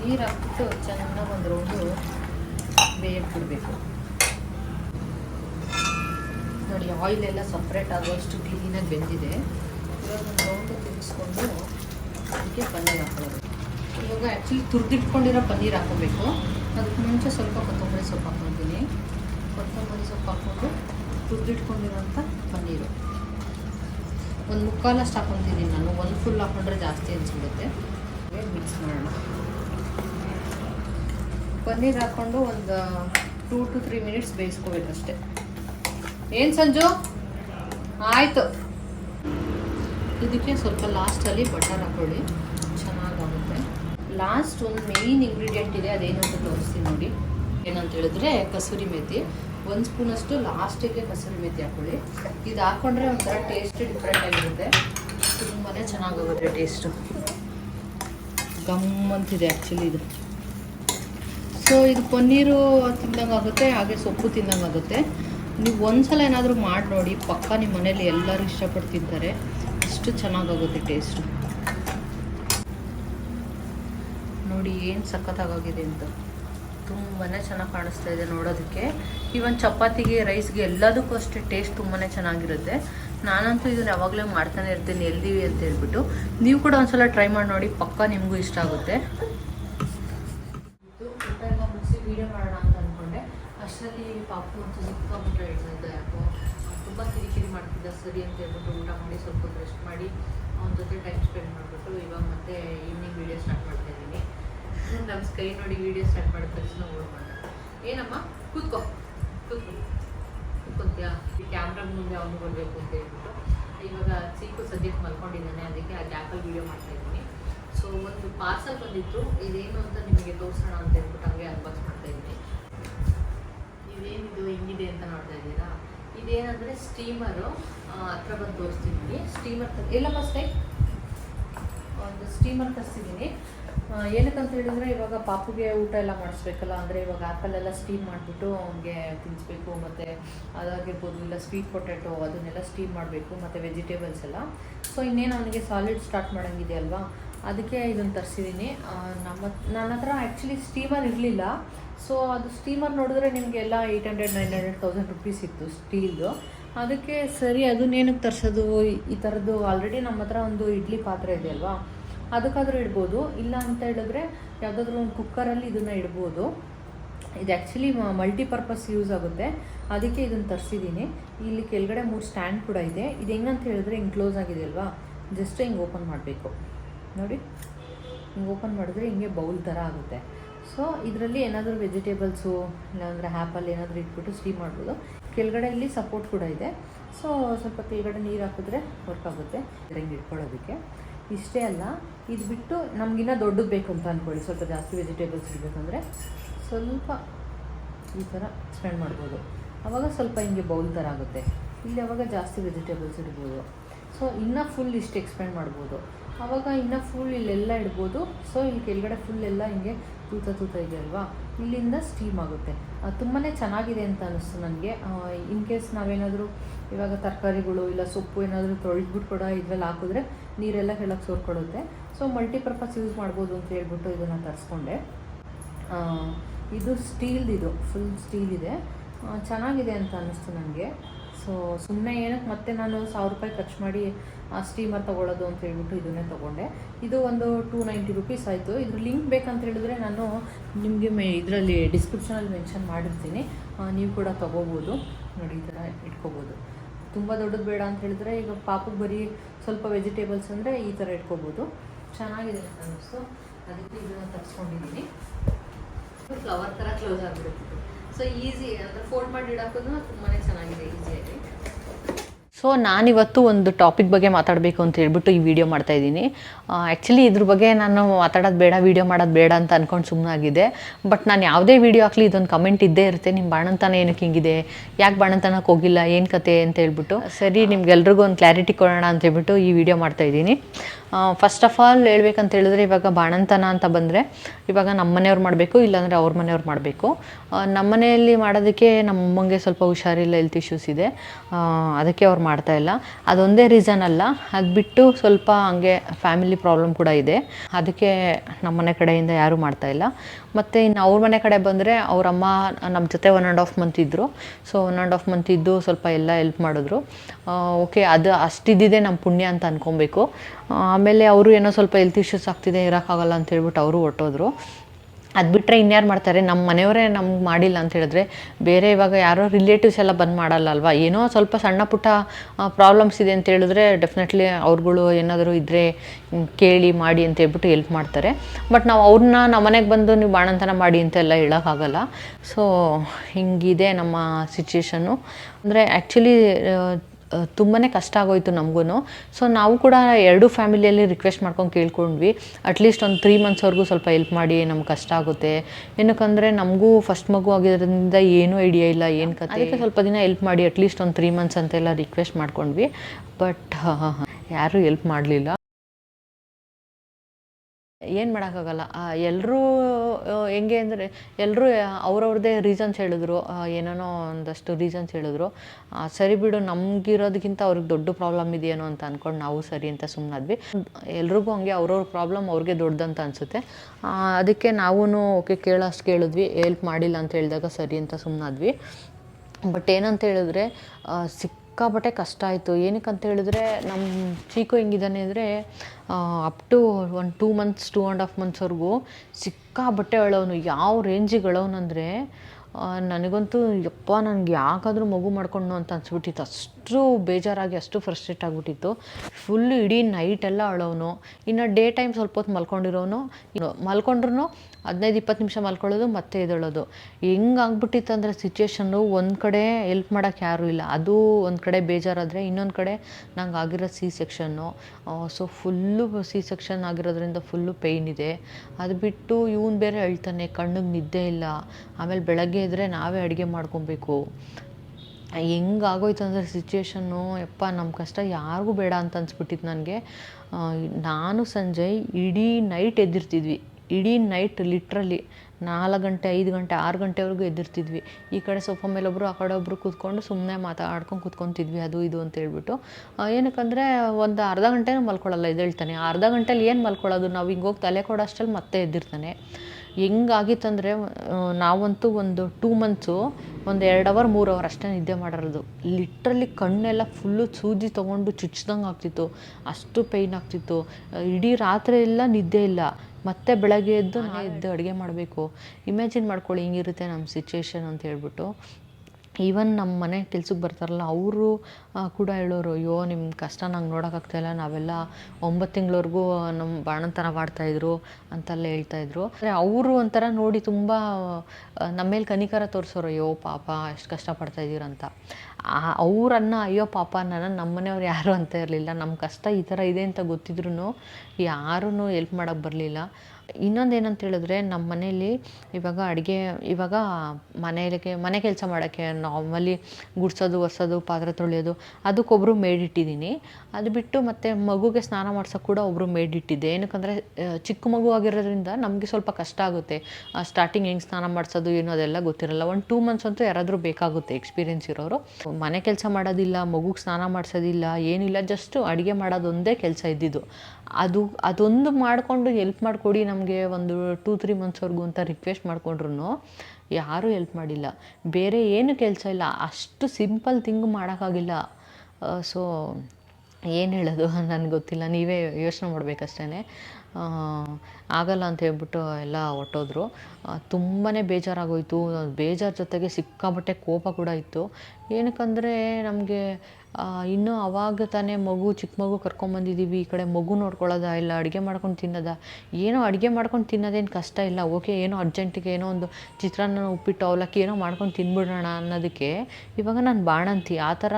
ನೀರು ಹಾಕ್ಬಿಟ್ಟು ಚೆನ್ನಾಗಿ ಒಂದು ರೌಂಡು ಬೇಯಕ್ಕೆ ಬಿಡಬೇಕು. ನೋಡಿ ಆಯಿಲ್ ಎಲ್ಲ ಸಪ್ರೇಟ್ ಆಗುವಷ್ಟು ಕ್ಲೀನಾಗಿ ಬೆಂದಿದೆ. ಇವಾಗ ಒಂದು ರೌಂಡು ತಿರುಗಿಸ್ಕೊಂಡು ಅದಕ್ಕೆ ಪನ್ನೀರ್ ಹಾಕೊಳ್ಳೋದು. ಇವಾಗ ಆ್ಯಕ್ಚುಲಿ ತುರಿದಿಟ್ಕೊಂಡಿರೋ ಪನ್ನೀರ್ ಹಾಕೋಬೇಕು ಅದಕ್ಕೆ ಮುಂಚೆ ಸ್ವಲ್ಪ ಕೊತ್ತಂಬರಿ ಸೊಪ್ಪು ಹಾಕ್ಕೊಳ್ತೀನಿ. ಕೊತ್ತಂಬರಿ ಸೊಪ್ಪು ಹಾಕ್ಕೊಂಡು ತುರಿದಿಟ್ಕೊಂಡಿರೋಂಥ ಪನ್ನೀರು. ಒಂದು ಮುಕ್ಕಾಲಷ್ಟು ಹಾಕೊತಿದ್ದೀನಿ ನಾನು. ಒಂದು ಫುಲ್ ಹಾಕೊಂಡ್ರೆ ಜಾಸ್ತಿ ಅನಿಸ್ಬಿಡುತ್ತೆ. ಮಿಕ್ಸ್ ಮಾಡೋಣ. ಪನ್ನೀರ್ ಹಾಕ್ಕೊಂಡು ಒಂದು ಟೂ ಟು ತ್ರೀ ಮಿನಿಟ್ಸ್ ಬೇಯಿಸ್ಕೋಬೇಕಷ್ಟೆ ಏನು ಸಂಜು? ಆಯಿತು. ಇದಕ್ಕೆ ಸ್ವಲ್ಪ ಲಾಸ್ಟಲ್ಲಿ ಬಟರ್ ಹಾಕೊಳ್ಳಿ. ಚೆನ್ನಾಗಾಗುತ್ತೆ. ಲಾಸ್ಟ್ ಒಂದು ಮೇಯ್ನ್ ಇಂಗ್ರೀಡಿಯೆಂಟ್ ಇದೆ ಅದೇನಂತ ಅಂತ ತೋರಿಸ್ತೀನಿ ನೋಡಿ. ಏನಂತ ಹೇಳಿದ್ರೆ ಕಸೂರಿ ಮೇಥಿ ಒಂದು ಸ್ಪೂನಷ್ಟು ಲಾಸ್ಟಿಗೆ ಕಸೂರಿ ಮೆಥಿ ಹಾಕೊಳ್ಳಿ. ಇದು ಹಾಕ್ಕೊಂಡ್ರೆ ಒಂಥರ ಟೇಸ್ಟ್ ಡಿಫ್ರೆಂಟ್ ಆಗಿರುತ್ತೆ. ತುಂಬಾ ಚೆನ್ನಾಗಾಗುತ್ತೆ ಟೇಸ್ಟು ಗಮ್ ಅಂತಿದೆ ಆ್ಯಕ್ಚುಲಿ ಇದು. ಸೊ ಇದು ಪನ್ನೀರು ತಿಂದಂಗಾಗುತ್ತೆ ಹಾಗೆ ಸೊಪ್ಪು ತಿಂದಂಗಾಗುತ್ತೆ ನೀವು ಒಂದ್ಸಲ ಏನಾದರೂ ಮಾಡಿ ನೋಡಿ, ಪಕ್ಕ ನಿಮ್ಮ ಮನೇಲಿ ಎಲ್ಲರೂ ಇಷ್ಟಪಟ್ಟು ತಿಂತಾರೆ. ಅಷ್ಟು ಚೆನ್ನಾಗಾಗುತ್ತೆ ಟೇಸ್ಟು ನೋಡಿ, ಏನು ಸಖತ್ತಾಗಿದೆ ಅಂತ. ತುಂಬಾ ಚೆನ್ನಾಗಿ ಕಾಣಿಸ್ತಾ ಇದೆ ನೋಡೋದಕ್ಕೆ. ಈವನ್ ಚಪಾತಿಗೆ ರೈಸ್ಗೆ ಎಲ್ಲದಕ್ಕೂ ಅಷ್ಟೇ ಟೇಸ್ಟ್ ತುಂಬಾ ಚೆನ್ನಾಗಿರುತ್ತೆ. ನಾನಂತೂ ಇದನ್ನು ಯಾವಾಗಲೂ ಮಾಡ್ತಾನೆ ಇರ್ತೀನಿ ಎಲ್ದಿವಿ ಅಂತ ಹೇಳ್ಬಿಟ್ಟು. ನೀವು ಕೂಡ ಒಂದ್ಸಲ ಟ್ರೈ ಮಾಡಿ ನೋಡಿ, ಪಕ್ಕ ನಿಮಗೂ ಇಷ್ಟ ಆಗುತ್ತೆ. ಮುಗಿಸಿ ವೀಡಿಯೋ ಮಾಡೋಣ ಅಂತ ಅಂದ್ಕೊಂಡೆ ಅಷ್ಟರಲ್ಲಿ ಪಾಪು ಅಂತೂ ಸಿಕ್ಕಾಬಿಟ್ಟು ಹೇಳ್ತಾ ಯಾಕೋ ತುಂಬ ಕಿರಿಕಿರಿ ಮಾಡ್ತಿದ್ದ, ಸರಿ ಅಂತ ಹೇಳ್ಬಿಟ್ಟು ಊಟ ಮಾಡಿ ಸ್ವಲ್ಪ ರೆಸ್ಟ್ ಮಾಡಿ, ಅವನ ಜೊತೆ ಟೈಮ್ ಸ್ಪೆಂಡ್ ಮಾಡಿಬಿಟ್ಟು ಇವಾಗ ಮತ್ತೆ ಈವ್ನಿಂಗ್ ವೀಡಿಯೋ ಸ್ಟಾರ್ಟ್ ಮಾಡ್ತಾ ಇದ್ದೀನಿ ನಮ್ಮ ಸ್ಕ್ರೀನ್ ನೋಡಿ ವಿಡಿಯೋ ಸ್ಟಾರ್ಟ್ ಮಾಡಿದ ತಕ್ಷಣ ಓಡ್ಮಾಡ ಏನಮ್ಮ? ಕೂತ್ಕೋ. ಕೂತ್ಕೋ. ಕೂತ್ಕೊಂತೀಯಾ? ಈ ಕ್ಯಾಮ್ರಾ ಮುಂದೆ ಅವನು ಬರಬೇಕು ಅಂತ ಹೇಳ್ಬಿಟ್ಟು. ಇವಾಗ ಚೀಕು ಸದ್ಯಕ್ಕೆ ಮಲ್ಕೊಂಡಿದ್ದಾನೆ. ಅದಕ್ಕೆ ಆ ಗ್ಯಾಪಲ್ಲಿ ವೀಡಿಯೋ ಮಾಡ್ತಾ ಇದ್ದೀನಿ. ಸೊ ಒಂದು ಪಾರ್ಸಲ್ ಬಂದಿತ್ತು. ಇದೇನು ಅಂತ ನಿಮಗೆ ತೋರಿಸೋಣ ಅಂತ ಹೇಳ್ಬಿಟ್ಟು ಹಂಗೆ ಅನ್ಬಾಕ್ಸ್ ಮಾಡ್ತಾ ಇದ್ದೀನಿ. ಇದೇನಿದು, ಹೆಂಗಿದೆ ಅಂತ ನೋಡ್ತಾ ಇದ್ದೀರಾ? ಇದೇನಂದರೆ ಸ್ಟೀಮರು ಹತ್ರ ಬಂದು ತೋರಿಸ್ತಿದ್ದೀನಿ. ಸ್ಟೀಮರ್ ಎಲ್ಲಮ್ಮ ಸ್ಟೈ ಒಂದು ಸ್ಟೀಮರ್ ತರಿಸಿದ್ದೀನಿ. ಏನಕ್ಕಂತ ಹೇಳಿದ್ರೆ ಇವಾಗ ಪಾಪುಗೆ ಊಟ ಎಲ್ಲ ಮಾಡಿಸ್ಬೇಕಲ್ಲ, ಅಂದರೆ ಇವಾಗ ಆ್ಯಪಲ್ಲೆಲ್ಲ ಸ್ಟೀಮ್ ಮಾಡಿಬಿಟ್ಟು ಅವ್ನಿಗೆ ತಿನ್ನಿಸ್ಬೇಕು ಮತ್ತು ಅದಾಗಿರ್ಬೋದು ಇಲ್ಲ ಸ್ವೀಟ್ ಪೊಟ್ಯಾಟೊ ಅದನ್ನೆಲ್ಲ ಸ್ಟೀಮ್ ಮಾಡಬೇಕು, ಮತ್ತು ವೆಜಿಟೇಬಲ್ಸ್ ಎಲ್ಲ. ಸೊ ಇನ್ನೇನು ಅವನಿಗೆ ಸಾಲಿಡ್ ಸ್ಟಾರ್ಟ್ ಮಾಡೋಂಗಿದೆ ಅಲ್ವಾ? ಅದಕ್ಕೆ ಇದನ್ನು ತರಿಸಿದ್ದೀನಿ ನಮ್ಮ, ನನ್ನ ಹತ್ರ ಆ್ಯಕ್ಚುಲಿ ಸ್ಟೀಮರ್ ಇರಲಿಲ್ಲ. ಸೊ ಅದು ಸ್ಟೀಮರ್ ನೋಡಿದ್ರೆ ನಿಮಗೆ ಎಲ್ಲ eight hundred nine hundred thousand rupees ಇತ್ತು ಸ್ಟೀಲ್ದು ಅದಕ್ಕೆ ಸರಿ, ಅದನ್ನೇನಕ್ಕೆ ತರಿಸೋದು? ಈ ಥರದ್ದು ಆಲ್ರೆಡಿ ನಮ್ಮ ಹತ್ರ ಒಂದು ಇಡ್ಲಿ ಪಾತ್ರೆ ಇದೆ ಅಲ್ವಾ? ಅದಕ್ಕಾದರೂ ಇಡ್ಬೋದು. ಇಲ್ಲ ಅಂತ ಹೇಳಿದ್ರೆ ಯಾವುದಾದ್ರೂ ಒಂದು ಕುಕ್ಕರಲ್ಲಿ ಇದನ್ನು ಇಡ್ಬೋದು. ಇದು ಆ್ಯಕ್ಚುಲಿ ಮಲ್ಟಿಪರ್ಪಸ್ ಯೂಸ್ ಆಗುತ್ತೆ. ಅದಕ್ಕೆ ಇದನ್ನು ತರಿಸಿದ್ದೀನಿ ಇಲ್ಲಿ ಕೆಳಗಡೆ ಮೂರು ಸ್ಟ್ಯಾಂಡ್ ಕೂಡ ಇದೆ. ಇದು ಹೆಂಗಂತ ಹೇಳಿದ್ರೆ ಹಿಂಗೆ ಕ್ಲೋಸ್ ಆಗಿದೆ ಅಲ್ವಾ? ಜಸ್ಟ್ ಹಿಂಗೆ ಓಪನ್ ಮಾಡಬೇಕು. ನೋಡಿ. ಹಿಂಗೆ ಓಪನ್ ಮಾಡಿದ್ರೆ ಹಿಂಗೆ ಬೌಲ್ ಥರ ಆಗುತ್ತೆ. ಸೊ ಇದರಲ್ಲಿ ಏನಾದರೂ ವೆಜಿಟೇಬಲ್ಸು ಇಲ್ಲಾಂದರೆ ಹ್ಯಾಪಲ್ಲಿ ಏನಾದರೂ ಇಟ್ಬಿಟ್ಟು ಸ್ಟೀಮ್ ಮಾಡ್ಬೋದು. ಕೆಳಗಡೆ ಇಲ್ಲಿ ಸಪೋರ್ಟ್ ಕೂಡ ಇದೆ. ಸೊ ಸ್ವಲ್ಪ ಕೆಳಗಡೆ ನೀರು ಹಾಕಿದ್ರೆ ವರ್ಕ್ ಆಗುತ್ತೆ. ಹಿಂಗೆ ಇಟ್ಕೊಳ್ಳೋದಕ್ಕೆ. ಇಷ್ಟೇ ಅಲ್ಲ, ಇದು ಬಿಟ್ಟು ನಮಗಿನ್ನ ದೊಡ್ಡದು ಬೇಕು ಅಂತ ಅಂದ್ಕೊಳ್ಳಿ ಸ್ವಲ್ಪ ಜಾಸ್ತಿ ವೆಜಿಟೇಬಲ್ಸ್ ಇರಬೇಕಂದ್ರೆ ಸ್ವಲ್ಪ ಈ ಥರ ಸ್ಪೆಂಡ್ ಮಾಡ್ಬೋದು. ಆವಾಗ ಸ್ವಲ್ಪ ಹಿಂಗೆ ಬೌಲ್ ಥರ ಆಗುತ್ತೆ. ಇಲ್ಲಿ ಅವಾಗ ಜಾಸ್ತಿ ವೆಜಿಟೇಬಲ್ಸ್ ಇಡ್ಬೋದು. ಸೊ ಇನ್ನೂ ಫುಲ್ ಇಷ್ಟು ಎಕ್ಸ್ಪೆಂಡ್ ಮಾಡ್ಬೋದು. ಆವಾಗ ಇನ್ನೂ ಫುಲ್ ಇಲ್ಲೆಲ್ಲ ಇಡ್ಬೋದು. ಸೊ ಇಲ್ಲಿ ಕೆಳಗಡೆ ಫುಲ್ ಎಲ್ಲ ಹಿಂಗೆ ತೂತ ತೂತ ಇದೆ ಅಲ್ವಾ? ಇಲ್ಲಿಂದ ಸ್ಟೀಮ್ ಆಗುತ್ತೆ. ತುಂಬಾ ಚೆನ್ನಾಗಿದೆ ಅಂತ ಅನ್ನಿಸ್ತು ನನಗೆ. ಇನ್ ಕೇಸ್ ನಾವೇನಾದರೂ ಇವಾಗ ತರಕಾರಿಗಳು ಇಲ್ಲ ಸೊಪ್ಪು ಏನಾದರೂ ತೊಳೆದ್ಬಿಟ್ಟು ಕೂಡ ಇದ್ರಲ್ಲಿ ಹಾಕಿದ್ರೆ ನೀರೆಲ್ಲ ಹೇಳೋಕ್ಕೆ ಸೋರ್ಕೊಡುತ್ತೆ. ಸೊ ಮಲ್ಟಿಪರ್ಪಸ್ ಯೂಸ್ ಮಾಡ್ಬೋದು ಅಂತ ಹೇಳ್ಬಿಟ್ಟು ಇದನ್ನು ತರಿಸ್ಕೊಂಡೆ. ಇದು ಸ್ಟೀಲ್ದಿದು ಫುಲ್ ಸ್ಟೀಲ್ ಇದೆ. ಚೆನ್ನಾಗಿದೆ ಅಂತ ಅನ್ನಿಸ್ತು ನನಗೆ. ಸೊ ಸುಮ್ಮನೆ ಏನಕ್ಕೆ ಮತ್ತೆ ನಾನು ಸಾವಿರ ರೂಪಾಯಿ ಖರ್ಚು ಮಾಡಿ, ಆ ಸ್ಟೀಮರ್ ತೊಗೊಳ್ಳೋದು ಅಂತ ಹೇಳ್ಬಿಟ್ಟು ಇದನ್ನೇ ತೊಗೊಂಡೆ. ಇದು ಒಂದು ಟೂ ನೈಂಟಿ ರುಪೀಸ್ ಆಯಿತು. ಇದ್ರ ಲಿಂಕ್ ಬೇಕಂತ ಹೇಳಿದ್ರೆ ನಾನು ನಿಮಗೆ ಮೆ, ಇದರಲ್ಲಿ ಡಿಸ್ಕ್ರಿಪ್ಷನಲ್ಲಿ ಮೆನ್ಷನ್ ಮಾಡಿರ್ತೀನಿ. ನೀವು ಕೂಡ ತೊಗೋಬೋದು. ನೋಡಿ, ಈ ಥರ ಇಟ್ಕೋಬೋದು. ತುಂಬ ದೊಡ್ಡದು ಬೇಡ ಅಂತ ಹೇಳಿದ್ರೆ ಈಗ ಪಾಪಕ್ಕೆ ಬರೀ ಸ್ವಲ್ಪ ವೆಜಿಟೇಬಲ್ಸ್ ಅಂದರೆ ಈ ಥರ ಇಟ್ಕೋಬೋದು. ಚೆನ್ನಾಗಿದೆ ಅಂತ ಅನ್ನಿಸ್ತು ಅದಕ್ಕೆ ಇದನ್ನು ತರಿಸ್ಕೊಂಡಿದ್ದೀನಿ. ಫ್ಲವರ್ ಥರ ಕ್ಲೋಸ್ ಆಗಿಬಿಡುತ್ತೆ. ಸೊ ಈಸಿ ಅಂದರೆ ಫೋಲ್ಡ್ ಮಾಡಿ ಇಡೋಕ್ಕೂ ತುಂಬಾ ಚೆನ್ನಾಗಿದೆ ಈಸಿಯಾಗಿ ಸೊ ನಾನಿವತ್ತು ಒಂದು ಟಾಪಿಕ್ ಬಗ್ಗೆ ಮಾತಾಡಬೇಕು ಅಂತ ಹೇಳ್ಬಿಟ್ಟು ಈ ವಿಡಿಯೋ ಮಾಡ್ತಾ ಇದ್ದೀನಿ. ಆ್ಯಕ್ಚುಲಿ ಇದ್ರ ಬಗ್ಗೆ ನಾನು ಮಾತಾಡೋದು ಬೇಡ ವಿಡಿಯೋ ಮಾಡೋದು ಬೇಡ ಅಂತ ಅಂದ್ಕೊಂಡು ಸುಮ್ಮನಾಗಿದೆ ಬಟ್ ನಾನು ಯಾವುದೇ ವಿಡಿಯೋ ಆಗಲಿ ಇದೊಂದು ಕಮೆಂಟ್ ಇದ್ದೇ ಇರುತ್ತೆ. ನಿಮ್ಮ ಬಾಣಂತನ ಏನಕ್ಕೆ ಹಿಂಗಿದೆ? ಯಾಕೆ ಬಾಣಂತನಕ್ಕೆ ಹೋಗಿಲ್ಲ? ಏನು ಕತೆ? ಅಂತ ಹೇಳ್ಬಿಟ್ಟು. ಸರಿ ನಿಮ್ಗೆಲ್ರಿಗೂ ಒಂದು ಕ್ಲಾರಿಟಿ ಕೊಡೋಣ ಅಂತ ಹೇಳ್ಬಿಟ್ಟು ಈ ವಿಡಿಯೋ ಮಾಡ್ತಾ ಇದ್ದೀನಿ. ಫಸ್ಟ್ ಆಫ್ ಆಲ್ ಹೇಳ್ಬೇಕಂತ ಹೇಳಿದ್ರೆ ಇವಾಗ ಬಾಣಂತನ ಅಂತ ಬಂದರೆ ಇವಾಗ ನಮ್ಮ ಮನೆಯವ್ರು ಮಾಡಬೇಕು ಇಲ್ಲಾಂದರೆ ಅವ್ರ ಮನೆಯವ್ರು ಮಾಡಬೇಕು. ನಮ್ಮ ಮನೆಯಲ್ಲಿ ಮಾಡೋದಕ್ಕೆ ನಮ್ಮ ಅಮ್ಮಂಗೆ ಸ್ವಲ್ಪ ಹುಷಾರಿಲ್ಲ ಹೆಲ್ತ್ ಇಶ್ಯೂಸ್ ಇದೆ. ಅದಕ್ಕೆ ಅವ್ರು ಮಾಡ್ತಾ ಇಲ್ಲ. ಅದೊಂದೇ ರೀಸನ್ ಅಲ್ಲ ಅದು ಬಿಟ್ಟು ಸ್ವಲ್ಪ ಹಂಗೆ ಫ್ಯಾಮಿಲಿ ಪ್ರಾಬ್ಲಮ್ ಕೂಡ ಇದೆ. ಅದಕ್ಕೆ ನಮ್ಮ ಮನೆ ಕಡೆಯಿಂದ ಯಾರೂ ಮಾಡ್ತಾ ಇಲ್ಲ. ಮತ್ತು ಇನ್ನು ಅವ್ರ ಮನೆ ಕಡೆ ಬಂದರೆ ಅವರಮ್ಮ ನಮ್ಮ ಜೊತೆ ಒನ್ ಆ್ಯಂಡ್ ಹಾಫ್ ಮಂತ್ ಇದ್ದರು so one and half month ಇದ್ದು ಸ್ವಲ್ಪ ಎಲ್ಲ ಹೆಲ್ಪ್ ಮಾಡಿದ್ರು. ಓಕೆ ಅದು ಅಷ್ಟಿದ್ದಿದೆ ನಮ್ಮ ಪುಣ್ಯ ಅಂತ ಅನ್ಕೊಬೇಕು. ಆ, ಆಮೇಲೆ ಅವರು ಏನೋ ಸ್ವಲ್ಪ ಹೆಲ್ತ್ ಇಶ್ಯೂಸ್ ಆಗ್ತಿದೆ ಇರೋಕ್ಕಾಗಲ್ಲ ಅಂತ ಹೇಳ್ಬಿಟ್ಟು ಅವರು ಹೊಟ್ಟೋದ್ರು ಅದು ಬಿಟ್ಟರೆ ಇನ್ಯಾರು ಮಾಡ್ತಾರೆ? ನಮ್ಮ ಮನೆಯವರೇ ನಮ್ಗೆ ಮಾಡಿಲ್ಲ ಅಂತ ಹೇಳಿದ್ರೆ ಬೇರೆ ಇವಾಗ ಯಾರೋ ರಿಲೇಟಿವ್ಸ್ ಎಲ್ಲ ಬಂದು ಮಾಡಲ್ಲ ಅಲ್ವಾ ಏನೋ ಸ್ವಲ್ಪ ಸಣ್ಣ ಪುಟ್ಟ ಪ್ರಾಬ್ಲಮ್ಸ್ ಇದೆ ಅಂತ ಹೇಳಿದ್ರೆ ಡೆಫಿನೆಟ್ಲಿ ಅವ್ರುಗಳು ಏನಾದರೂ ಇದ್ದರೆ ಕೇಳಿ ಮಾಡಿ ಅಂತ ಹೇಳ್ಬಿಟ್ಟು ಹೆಲ್ಪ್ ಮಾಡ್ತಾರೆ. ಬಟ್ ನಾವು ಅವ್ರನ್ನ ನಮ್ಮ ಮನೆಗೆ ಬಂದು ನೀವು ಬಾಣಂತನ ಮಾಡಿ ಅಂತ ಎಲ್ಲ ಹೇಳೋಕ್ಕಾಗಲ್ಲ ಸೊ ಹಿಂಗಿದೆ ನಮ್ಮ ಸಿಚುಯೇಷನ್ನು ಅಂದರೆ ಆ್ಯಕ್ಚುಲಿ ತುಂಬಾ ಕಷ್ಟ ಆಗೋಯ್ತು ನಮಗೂ ಸೊ ನಾವು ಕೂಡ ಎರಡು ಫ್ಯಾಮಿಲಿಯಲ್ಲಿ ರಿಕ್ವೆಸ್ಟ್ ಮಾಡ್ಕೊಂಡು ಕೇಳ್ಕೊಂಡ್ವಿ. ಅಟ್ಲೀಸ್ಟ್ ಒಂದು ತ್ರೀ ಮಂತ್ಸ್ವರೆಗೂ ಸ್ವಲ್ಪ ಹೆಲ್ಪ್ ಮಾಡಿ ನಮ್ಗೆ ಕಷ್ಟ ಆಗುತ್ತೆ. ಏನಕ್ಕಂದರೆ ನಮಗೂ ಫಸ್ಟ್ ಮಗು ಆಗಿರೋದ್ರಿಂದ ಏನೂ ಐಡಿಯಾ ಇಲ್ಲ, ಏನು ಕತೆ. ಅದಕ್ಕೆ ಸ್ವಲ್ಪ ದಿನ ಹೆಲ್ಪ್ ಮಾಡಿ ಅಟ್ಲೀಸ್ಟ್ ಒಂದು ತ್ರೀ ಮಂತ್ಸ್ ಅಂತೆಲ್ಲ ರಿಕ್ವೆಸ್ಟ್ ಮಾಡ್ಕೊಂಡ್ವಿ. ಬಟ್ ಯಾರೂ ಹೆಲ್ಪ್ ಮಾಡಲಿಲ್ಲ. ಏನು ಮಾಡೋಕ್ಕಾಗಲ್ಲ. ಎಲ್ಲರೂ ಹೆಂಗೆ ಅಂದರೆ ಎಲ್ಲರೂ ಅವ್ರವ್ರದ್ದೇ ರೀಸನ್ಸ್ ಹೇಳಿದ್ರು. ಏನೇನೋ ಒಂದಷ್ಟು ರೀಸನ್ಸ್ ಹೇಳಿದ್ರು. ಸರಿ ಬಿಡು ನಮಗಿರೋದಕ್ಕಿಂತ ಅವ್ರಿಗೆ ದೊಡ್ಡ ಪ್ರಾಬ್ಲಮ್ ಇದೆಯೇನೋ ಅಂತ ಅಂದ್ಕೊಂಡು ನಾವು ಸರಿ ಅಂತ ಸುಮ್ಮನಾದ್ವಿ ಎಲ್ರಿಗೂ ಹಂಗೆ ಅವ್ರವ್ರ ಪ್ರಾಬ್ಲಮ್ ಅವ್ರಿಗೆ ದೊಡ್ಡದಂತ ಅನಿಸುತ್ತೆ. ಅದಕ್ಕೆ ನಾವೂ ಓಕೆ ಕೇಳೋಷ್ಟು ಕೇಳಿದ್ವಿ ಹೆಲ್ಪ್ ಮಾಡಿಲ್ಲ ಅಂತ ಹೇಳಿದಾಗ ಸರಿ ಅಂತ ಸುಮ್ಮನಾದ್ವಿ ಬಟ್ ಏನಂತ ಹೇಳಿದ್ರೆ ಆ, ಸಿಕ್ಕಾಪಟ್ಟೆ ಕಷ್ಟ ಆಯಿತು. ಏನಕ್ಕೆ ಅಂತ ಹೇಳಿದ್ರೆ ನಮ್ಮ ಚೀಕು ಹೆಂಗಿದ್ದಾನೆ ಅಂದರೆ up to one two months two and half ಮಂತ್ಸ್ವರೆಗೂ ಸಿಕ್ಕಾಪಟ್ಟೆ ಅಳವನು ಯಾವ ರೇಂಜಿಗೆ ಅಳವನಂದರೆ ನನಗಂತೂ ಯಪ್ಪ ನನಗೆ ಯಾಕಾದರೂ ಮಗು ಮಾಡ್ಕೊಂಡು ಅಂತ ಅನ್ಸ್ಬಿಟ್ಟಿತ್ತು. ಅಷ್ಟು ಬೇಜಾರಾಗಿ, ಅಷ್ಟು ಫ್ರಸ್ಟ್ರೇಟ್ ಆಗಿಬಿಟ್ಟಿತ್ತು. ಫುಲ್ಲು ಇಡೀ ನೈಟೆಲ್ಲ ಅಳೋನು ಇನ್ನು ಡೇ ಟೈಮ್ ಸ್ವಲ್ಪ ಹೊತ್ತು ಮಲ್ಕೊಂಡಿರೋನು. ಮಲ್ಕೊಂಡ್ರು ಹದಿನೈದು, ಇಪ್ಪತ್ತು ನಿಮಿಷ ಮಲ್ಕೊಳ್ಳೋದು, ಮತ್ತೆ ಎದ್ದೇಳೋದು. ಹೆಂಗೆ ಆಗ್ಬಿಟ್ಟಿತ್ತು ಅಂದರೆ ಸಿಚುವೇಶನ್ನು ಒಂದು ಕಡೆ ಹೆಲ್ಪ್ ಮಾಡೋಕ್ಕೆ ಯಾರೂ ಇಲ್ಲ. ಅದು ಒಂದು ಕಡೆ ಬೇಜಾರಾದರೆ ಇನ್ನೊಂದು ಕಡೆ ನಂಗೆ ಆಗಿರೋ C section so full C section ಆಗಿರೋದ್ರಿಂದ ಫುಲ್ಲು ಪೇಯ್ನ್ ಇದೆ. ಅದು ಬಿಟ್ಟು ಇವನು ಬೇರೆ ಹೇಳ್ತಾನೆ, ಕಣ್ಣಿಗೆ ನಿದ್ದೆ ಇಲ್ಲ. ಆಮೇಲೆ ಬೆಳಗ್ಗೆ ಇದ್ದರೆ ನಾವೇ ಅಡುಗೆ ಮಾಡ್ಕೊಬೇಕು. ಹೆಂಗೆ ಆಗೋಯ್ತು ಅಂದರೆ ಸಿಚುಯೇಷನ್ನು ಯಪ್ಪ ನಮ್ಮ ಕಷ್ಟ ಯಾರಿಗೂ ಬೇಡ ಅಂತ ಅನ್ಸ್ಬಿಟ್ಟಿತ್ತು ನನಗೆ. ನಾನು ಸಂಜೆ ಇಡೀ ನೈಟ್ ಎದ್ದಿರ್ತಿದ್ವಿ. ಇಡೀ ನೈಟ್ ಲಿಟ್ರಲಿ ನಾಲ್ಕು ಗಂಟೆ, ಐದು ಗಂಟೆ, ಆರು ಗಂಟೆವರೆಗೂ ಎದ್ದಿರ್ತಿದ್ವಿ. ಈ ಕಡೆ ಸೋಫಾ ಮೇಲೆ ಒಬ್ಬರು ಆ ಕಡೆ ಒಬ್ಬರು ಕೂತ್ಕೊಂಡು ಸುಮ್ಮನೆ ಮಾತಾಡ್ಕೊಂಡು ಕೂತ್ಕೊತಿದ್ವಿ. ಅದು, ಇದು ಅಂತ ಹೇಳ್ಬಿಟ್ಟು. ಏನಕ್ಕಂದರೆ ಒಂದು ಅರ್ಧ ಗಂಟೆನೂ ಮಲ್ಕೊಳ್ಳಲ್ಲ ಎದ್ದೇಳ್ತಾನೆ ಹೇಳ್ತಾನೆ ಅರ್ಧ ಗಂಟೆಲಿ ಏನು ಮಲ್ಕೊಳ್ಳೋದು? ನಾವು ಹಿಂಗೆ ಹೋಗಿ ತಲೆ ಕೊಡೋ ಮತ್ತೆ ಎದ್ದಿರ್ತಾನೆ. ಹೆಂಗಾಗಿತ್ತಂದರೆ ನಾವಂತೂ ಒಂದು ಟೂ ಮಂತ್ಸು ಒಂದು ಎರಡು ಅವರ್ ಮೂರು ಅವರ್ ಅಷ್ಟೇ ನಿದ್ದೆ ಮಾಡಿರೋದು. ಲಿಟ್ರಲಿ ಕಣ್ಣೆಲ್ಲ ಫುಲ್ಲು ಸೂಜಿ ತೊಗೊಂಡು ಚುಚ್ದಂಗೆ ಆಗ್ತಿತ್ತು. ಅಷ್ಟು ಪೇಯ್ನ್ ಆಗ್ತಿತ್ತು. ಇಡೀ ರಾತ್ರಿ ಎಲ್ಲ ನಿದ್ದೆ ಇಲ್ಲ. ಮತ್ತೆ ಬೆಳಗ್ಗೆ ಎದ್ದು ನಾನೇ ಎದ್ದು ಅಡುಗೆ ಮಾಡಬೇಕು. ಇಮ್ಯಾಜಿನ್ ಮಾಡ್ಕೊಳ್ಳಿ ಹಿಂಗಿರುತ್ತೆ ನಮ್ಮ ಸಿಚುವೇಶನ್ ಅಂತ ಹೇಳ್ಬಿಟ್ಟು. ಈವನ್ ನಮ್ಮ ಮನೆ ಕೆಲ್ಸಕ್ಕೆ ಬರ್ತಾರಲ್ಲ ಅವರು ಕೂಡ ಹೇಳೋರು ಅಯ್ಯೋ ನಿಮ್ಮ ಕಷ್ಟ ನಂಗೆ ನೋಡೋಕ್ಕಾಗ್ತಾಯಿಲ್ಲ ನಾವೆಲ್ಲ ಒಂಬತ್ತು ತಿಂಗಳವರೆಗೂ ನಮ್ಮ ಬಾಣಂತನ ಮಾಡ್ತಾಯಿದ್ರು ಅಂತೆಲ್ಲ ಹೇಳ್ತಾಯಿದ್ರು ಅಂದರೆ ಅವರು ಒಂಥರ ನೋಡಿ ತುಂಬ ನಮ್ಮ ಮೇಲೆ ಕನಿಕರ ತೋರಿಸೋರು ಅಯ್ಯೋ ಪಾಪ ಎಷ್ಟು ಕಷ್ಟಪಡ್ತಾಯಿದ್ದೀರಂತ ಅವರನ್ನ, ಅಯ್ಯೋ ಪಾಪ, ನನ್ನ ನಮ್ಮ ಯಾರು ಅಂತ ಇರಲಿಲ್ಲ. ನಮ್ಮ ಕಷ್ಟ ಈ ಥರ ಇದೆ ಅಂತ ಗೊತ್ತಿದ್ರೂ ಯಾರೂ ಎಲ್ಪ್ ಮಾಡೋಕ್ಕೆ ಬರಲಿಲ್ಲ. ಇನ್ನೊಂದು ಏನಂತ ಹೇಳಿದ್ರೆ ನಮ್ಮ ಮನೇಲಿ ಇವಾಗ ಅಡುಗೆ, ಇವಾಗ ಮನೆಯಲ್ಲಿಗೆ ಮನೆ ಕೆಲಸ ಮಾಡೋಕ್ಕೆ ನಾರ್ಮಲಿ ಗುಡಿಸೋದು, ಒರೆಸೋದು, ಪಾತ್ರೆ ತೊಳೆಯೋದು ಅದಕ್ಕೊಬ್ಬರು ಮೇಡ್ ಇಟ್ಟಿದ್ದೀನಿ ಅದು ಬಿಟ್ಟು ಮತ್ತು ಮಗುಗೆ ಸ್ನಾನ ಮಾಡ್ಸೋಕೆ ಕೂಡ ಒಬ್ಬರು ಮೇಡ್ ಇಟ್ಟಿದ್ದೆ ಏನಕ್ಕಂದರೆ ಚಿಕ್ಕ ಮಗು ಆಗಿರೋದ್ರಿಂದ ನಮಗೆ ಸ್ವಲ್ಪ ಕಷ್ಟ ಆಗುತ್ತೆ. ಸ್ಟಾರ್ಟಿಂಗ್ ಹೆಂಗೆ ಸ್ನಾನ ಮಾಡಿಸೋದು, ಏನು ಅದೆಲ್ಲ ಗೊತ್ತಿರಲ್ಲ. ಒಂದು ಟೂ ಮಂತ್ಸ್ ಅಂತೂ ಯಾರಾದರೂ ಬೇಕಾಗುತ್ತೆ ಎಕ್ಸ್ಪೀರಿಯೆನ್ಸ್ ಇರೋರು. ಮನೆ ಕೆಲಸ ಮಾಡೋದಿಲ್ಲ, ಮಗುಗೆ ಸ್ನಾನ ಮಾಡಿಸೋದಿಲ್ಲ, ಏನಿಲ್ಲ ಜಸ್ಟು ಅಡುಗೆ ಮಾಡೋದೊಂದೇ ಕೆಲಸ ಇದ್ದಿದ್ದು. ಅದು, ಅದೊಂದು ಮಾಡಿಕೊಂಡು ಹೆಲ್ಪ್ ಮಾಡಿಕೊಡಿ ನಮಗೆ ಒಂದು ಟೂ ತ್ರೀ ಮಂತ್ಸ್ವರೆಗೂ ಅಂತ ರಿಕ್ವೆಸ್ಟ್ ಮಾಡಿಕೊಂಡ್ರು ಯಾರೂ ಹೆಲ್ಪ್ ಮಾಡಿಲ್ಲ. ಬೇರೆ ಏನು ಕೆಲಸ ಇಲ್ಲ. ಅಷ್ಟು ಸಿಂಪಲ್ ಥಿಂಗ್ ಮಾಡೋಕ್ಕಾಗಿಲ್ಲ. ಸೊ ಏನು ಹೇಳೋದು? ನನಗೆ ಗೊತ್ತಿಲ್ಲ. ನೀವೇ ಯೋಚನೆ ಮಾಡ್ಬೇಕಷ್ಟೇ ಆಗಲ್ಲ ಅಂತ ಹೇಳ್ಬಿಟ್ಟು ಎಲ್ಲ ಹೊಟ್ಟೋದ್ರು ತುಂಬಾ ಬೇಜಾರಾಗೋಯಿತು. ಬೇಜಾರು ಜೊತೆಗೆ ಸಿಕ್ಕಾಪಟ್ಟೆ ಕೋಪ ಕೂಡ ಇತ್ತು. ಏನಕ್ಕಂದರೆ ನಮಗೆ ಇನ್ನೂ ಅವಾಗ ತಾನೇ ಮಗು, ಚಿಕ್ಕ ಮಗು ಕರ್ಕೊಂಬಂದಿದ್ದೀವಿ ಈ ಕಡೆ ಮಗು ನೋಡ್ಕೊಳ್ಳೋದಾ ಇಲ್ಲ, ಅಡುಗೆ ಮಾಡ್ಕೊಂಡು ತಿನ್ನೋದ? ಏನೋ ಅಡುಗೆ ಮಾಡ್ಕೊಂಡು ತಿನ್ನೋದೇನು ಕಷ್ಟ ಇಲ್ಲ. ಓಕೆ, ಏನೋ ಅರ್ಜೆಂಟಿಗೆ ಏನೋ ಒಂದು ಚಿತ್ರಾನ್ನ, ಉಪ್ಪಿಟ್ಟು, ಅವಲಕ್ಕಿ ಏನೋ ಮಾಡ್ಕೊಂಡು ತಿನ್ಬಿಡೋಣ ಅನ್ನೋದಕ್ಕೆ ಇವಾಗ ನಾನು ಬಾಣಂತಿ. ಆ ಥರ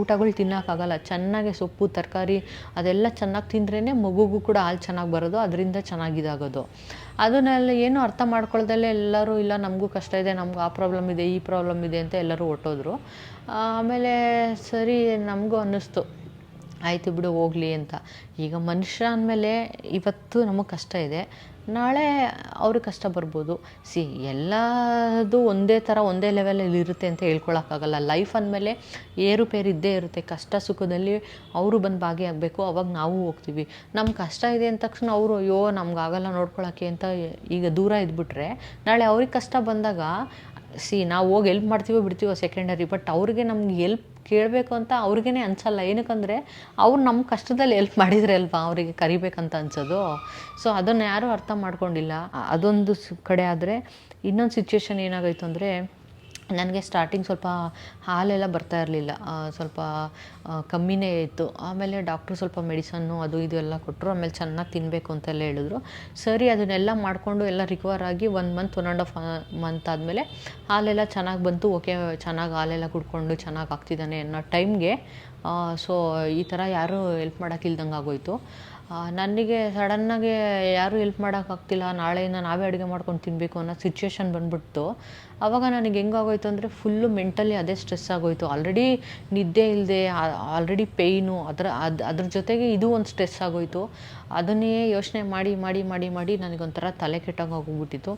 ಊಟಗಳು ತಿನ್ನೋಕ್ಕಾಗಲ್ಲ. ಚೆನ್ನಾಗಿ ಸೊಪ್ಪು, ತರಕಾರಿ ಅದೆಲ್ಲ ಚೆನ್ನಾಗಿ ತಿಂದ್ರೇ ಮಗುಗೂ ಕೂಡ ಹಾಲು ಚೆನ್ನಾಗಿ ಬರೋದು. ಅದರಿಂದ ಚೆನ್ನಾಗಿ ಇದಾಗೋದು ಅದನ್ನೆಲ್ಲ ಏನು ಅರ್ಥ ಮಾಡ್ಕೊಳ್ದಲ್ಲೇ ಎಲ್ಲರೂ, ಇಲ್ಲ, ನಮಗೂ ಕಷ್ಟ ಇದೆ, ನಮ್ಗೆ ಆ ಪ್ರಾಬ್ಲಮ್ ಇದೆ, ಈ ಪ್ರಾಬ್ಲಮ್ ಇದೆ ಅಂತ ಎಲ್ಲರೂ ಹೊಟ್ಟೋದ್ರು ಆಮೇಲೆ ಸರಿ, ನಮಗೂ ಅನ್ನಿಸ್ತು. ಆಯಿತು ಬಿಡು, ಹೋಗಲಿ ಅಂತ. ಈಗ ಮನುಷ್ಯ ಅಂದಮೇಲೆ ಇವತ್ತು ನಮಗೆ ಕಷ್ಟ ಇದೆ. ನಾಳೆ ಅವ್ರಿಗೆ ಕಷ್ಟ ಬರ್ಬೋದು. ಸಿ, ಎಲ್ಲದು ಒಂದೇ ಥರ ಒಂದೇ ಲೆವೆಲಲ್ಲಿ ಇರುತ್ತೆ ಅಂತ ಹೇಳ್ಕೊಳಕ್ಕಾಗಲ್ಲ. ಲೈಫ್ ಅಂದಮೇಲೆ ಏರುಪೇರು ಇದ್ದೇ ಇರುತ್ತೆ. ಕಷ್ಟ ಸುಖದಲ್ಲಿ ಅವರು ಬಂದು ಭಾಗಿಯಾಗಬೇಕು. ಅವಾಗ ನಾವು ಹೋಗ್ತೀವಿ. ನಮ್ಮ ಕಷ್ಟ ಇದೆ ಅಂದ ತಕ್ಷಣ ಅವರು, ಅಯ್ಯೋ, ನಮಗಾಗಲ್ಲ ನೋಡ್ಕೊಳಕ್ಕೆ ಅಂತ ಈಗ ದೂರ ಇದ್ಬಿಟ್ರೆ, ನಾಳೆ ಅವ್ರಿಗೆ ಕಷ್ಟ ಬಂದಾಗ, ಸಿ, ನಾವು ಹೋಗಿ ಎಲ್ಪ್ ಮಾಡ್ತೀವೋ ಬಿಡ್ತೀವೋ ಸೆಕೆಂಡರಿ ಬಟ್ ಅವ್ರಿಗೆ ನಮ್ಗೆ ಎಲ್ಪ್ ಕೇಳಬೇಕು ಅಂತ ಅವ್ರಿಗೇ ಅನ್ಸಲ್ಲ. ಏನಕ್ಕಂದರೆ ಅವ್ರು ನಮ್ಮ ಕಷ್ಟದಲ್ಲಿ ಎಲ್ಪ್ ಮಾಡಿದರೆ ಅಲ್ವಾ ಅವರಿಗೆ ಕರಿಬೇಕಂತ ಅನ್ಸೋದು. ಸೊ ಅದನ್ನು ಯಾರೂ ಅರ್ಥ ಮಾಡ್ಕೊಂಡಿಲ್ಲ. ಅದೊಂದು ಕಡೆ ಆದರೆ ಇನ್ನೊಂದು ಸಿಚುವೇಶನ್ ಏನಾಗೈತು ಅಂದರೆ ನನಗೆ ಸ್ಟಾರ್ಟಿಂಗ್ ಸ್ವಲ್ಪ ಹಾಲೆಲ್ಲ ಬರ್ತಾ ಇರಲಿಲ್ಲ. ಸ್ವಲ್ಪ ಕಮ್ಮಿನೇ ಇತ್ತು. ಆಮೇಲೆ ಡಾಕ್ಟ್ರು ಸ್ವಲ್ಪ ಮೆಡಿಸನ್ನು ಅದು ಇದು ಎಲ್ಲ ಕೊಟ್ಟರು ಆಮೇಲೆ ಚೆನ್ನಾಗಿ ತಿನ್ನಬೇಕು ಅಂತೆಲ್ಲ ಹೇಳಿದ್ರು. ಸರಿ, ಅದನ್ನೆಲ್ಲ ಮಾಡಿಕೊಂಡು ಎಲ್ಲ ರಿಕವರ್ ಆಗಿ one month one and half month ಆದಮೇಲೆ ಹಾಲೆಲ್ಲ ಚೆನ್ನಾಗಿ ಬಂತು. ಓಕೆ, ಚೆನ್ನಾಗಿ ಹಾಲೆಲ್ಲ ಕುಡ್ಕೊಂಡು ಚೆನ್ನಾಗಿ ಆಗ್ತಿದ್ದಾನೆ ಅನ್ನೋ ಟೈಮ್ಗೆ ಸೊ ಈ ಥರ ಯಾರೂ ಹೆಲ್ಪ್ ಮಾಡೋಕ್ಕಿಲ್ದಂಗೆ ಆಗೋಯ್ತು. ನನಗೆ ಸಡನ್ನಾಗಿ ಯಾರೂ ಹೆಲ್ಪ್ ಮಾಡೋಕ್ಕಾಗ್ತಿಲ್ಲ ನಾಳೆಯಿಂದ ನಾವೇ ಅಡುಗೆ ಮಾಡ್ಕೊಂಡು ತಿನ್ನಬೇಕು ಅನ್ನೋ ಸಿಚುವೇಶನ್ ಬಂದ್ಬಿಡ್ತು. ಆವಾಗ ನನಗೆ ಹೆಂಗಾಗೋಯ್ತು ಅಂದರೆ ಫುಲ್ಲು ಮೆಂಟಲಿ ಅದೇ ಸ್ಟ್ರೆಸ್ ಆಗೋಯ್ತು. ಆಲ್ರೆಡಿ ನಿದ್ದೆ ಇಲ್ಲದೆ ಆಲ್ರೆಡಿ ಪೇಯ್ನು ಅದರ, ಅದು, ಅದ್ರ ಜೊತೆಗೆ ಇದು ಒಂದು ಸ್ಟ್ರೆಸ್ ಆಗೋಯ್ತು. ಅದನ್ನೇ ಯೋಚನೆ ಮಾಡಿ ಮಾಡಿ ಮಾಡಿ ಮಾಡಿ ನನಗೊಂಥರ ತಲೆ ಕೆಟ್ಟಂಗೆ ಹೋಗ್ಬಿಟ್ಟಿತ್ತು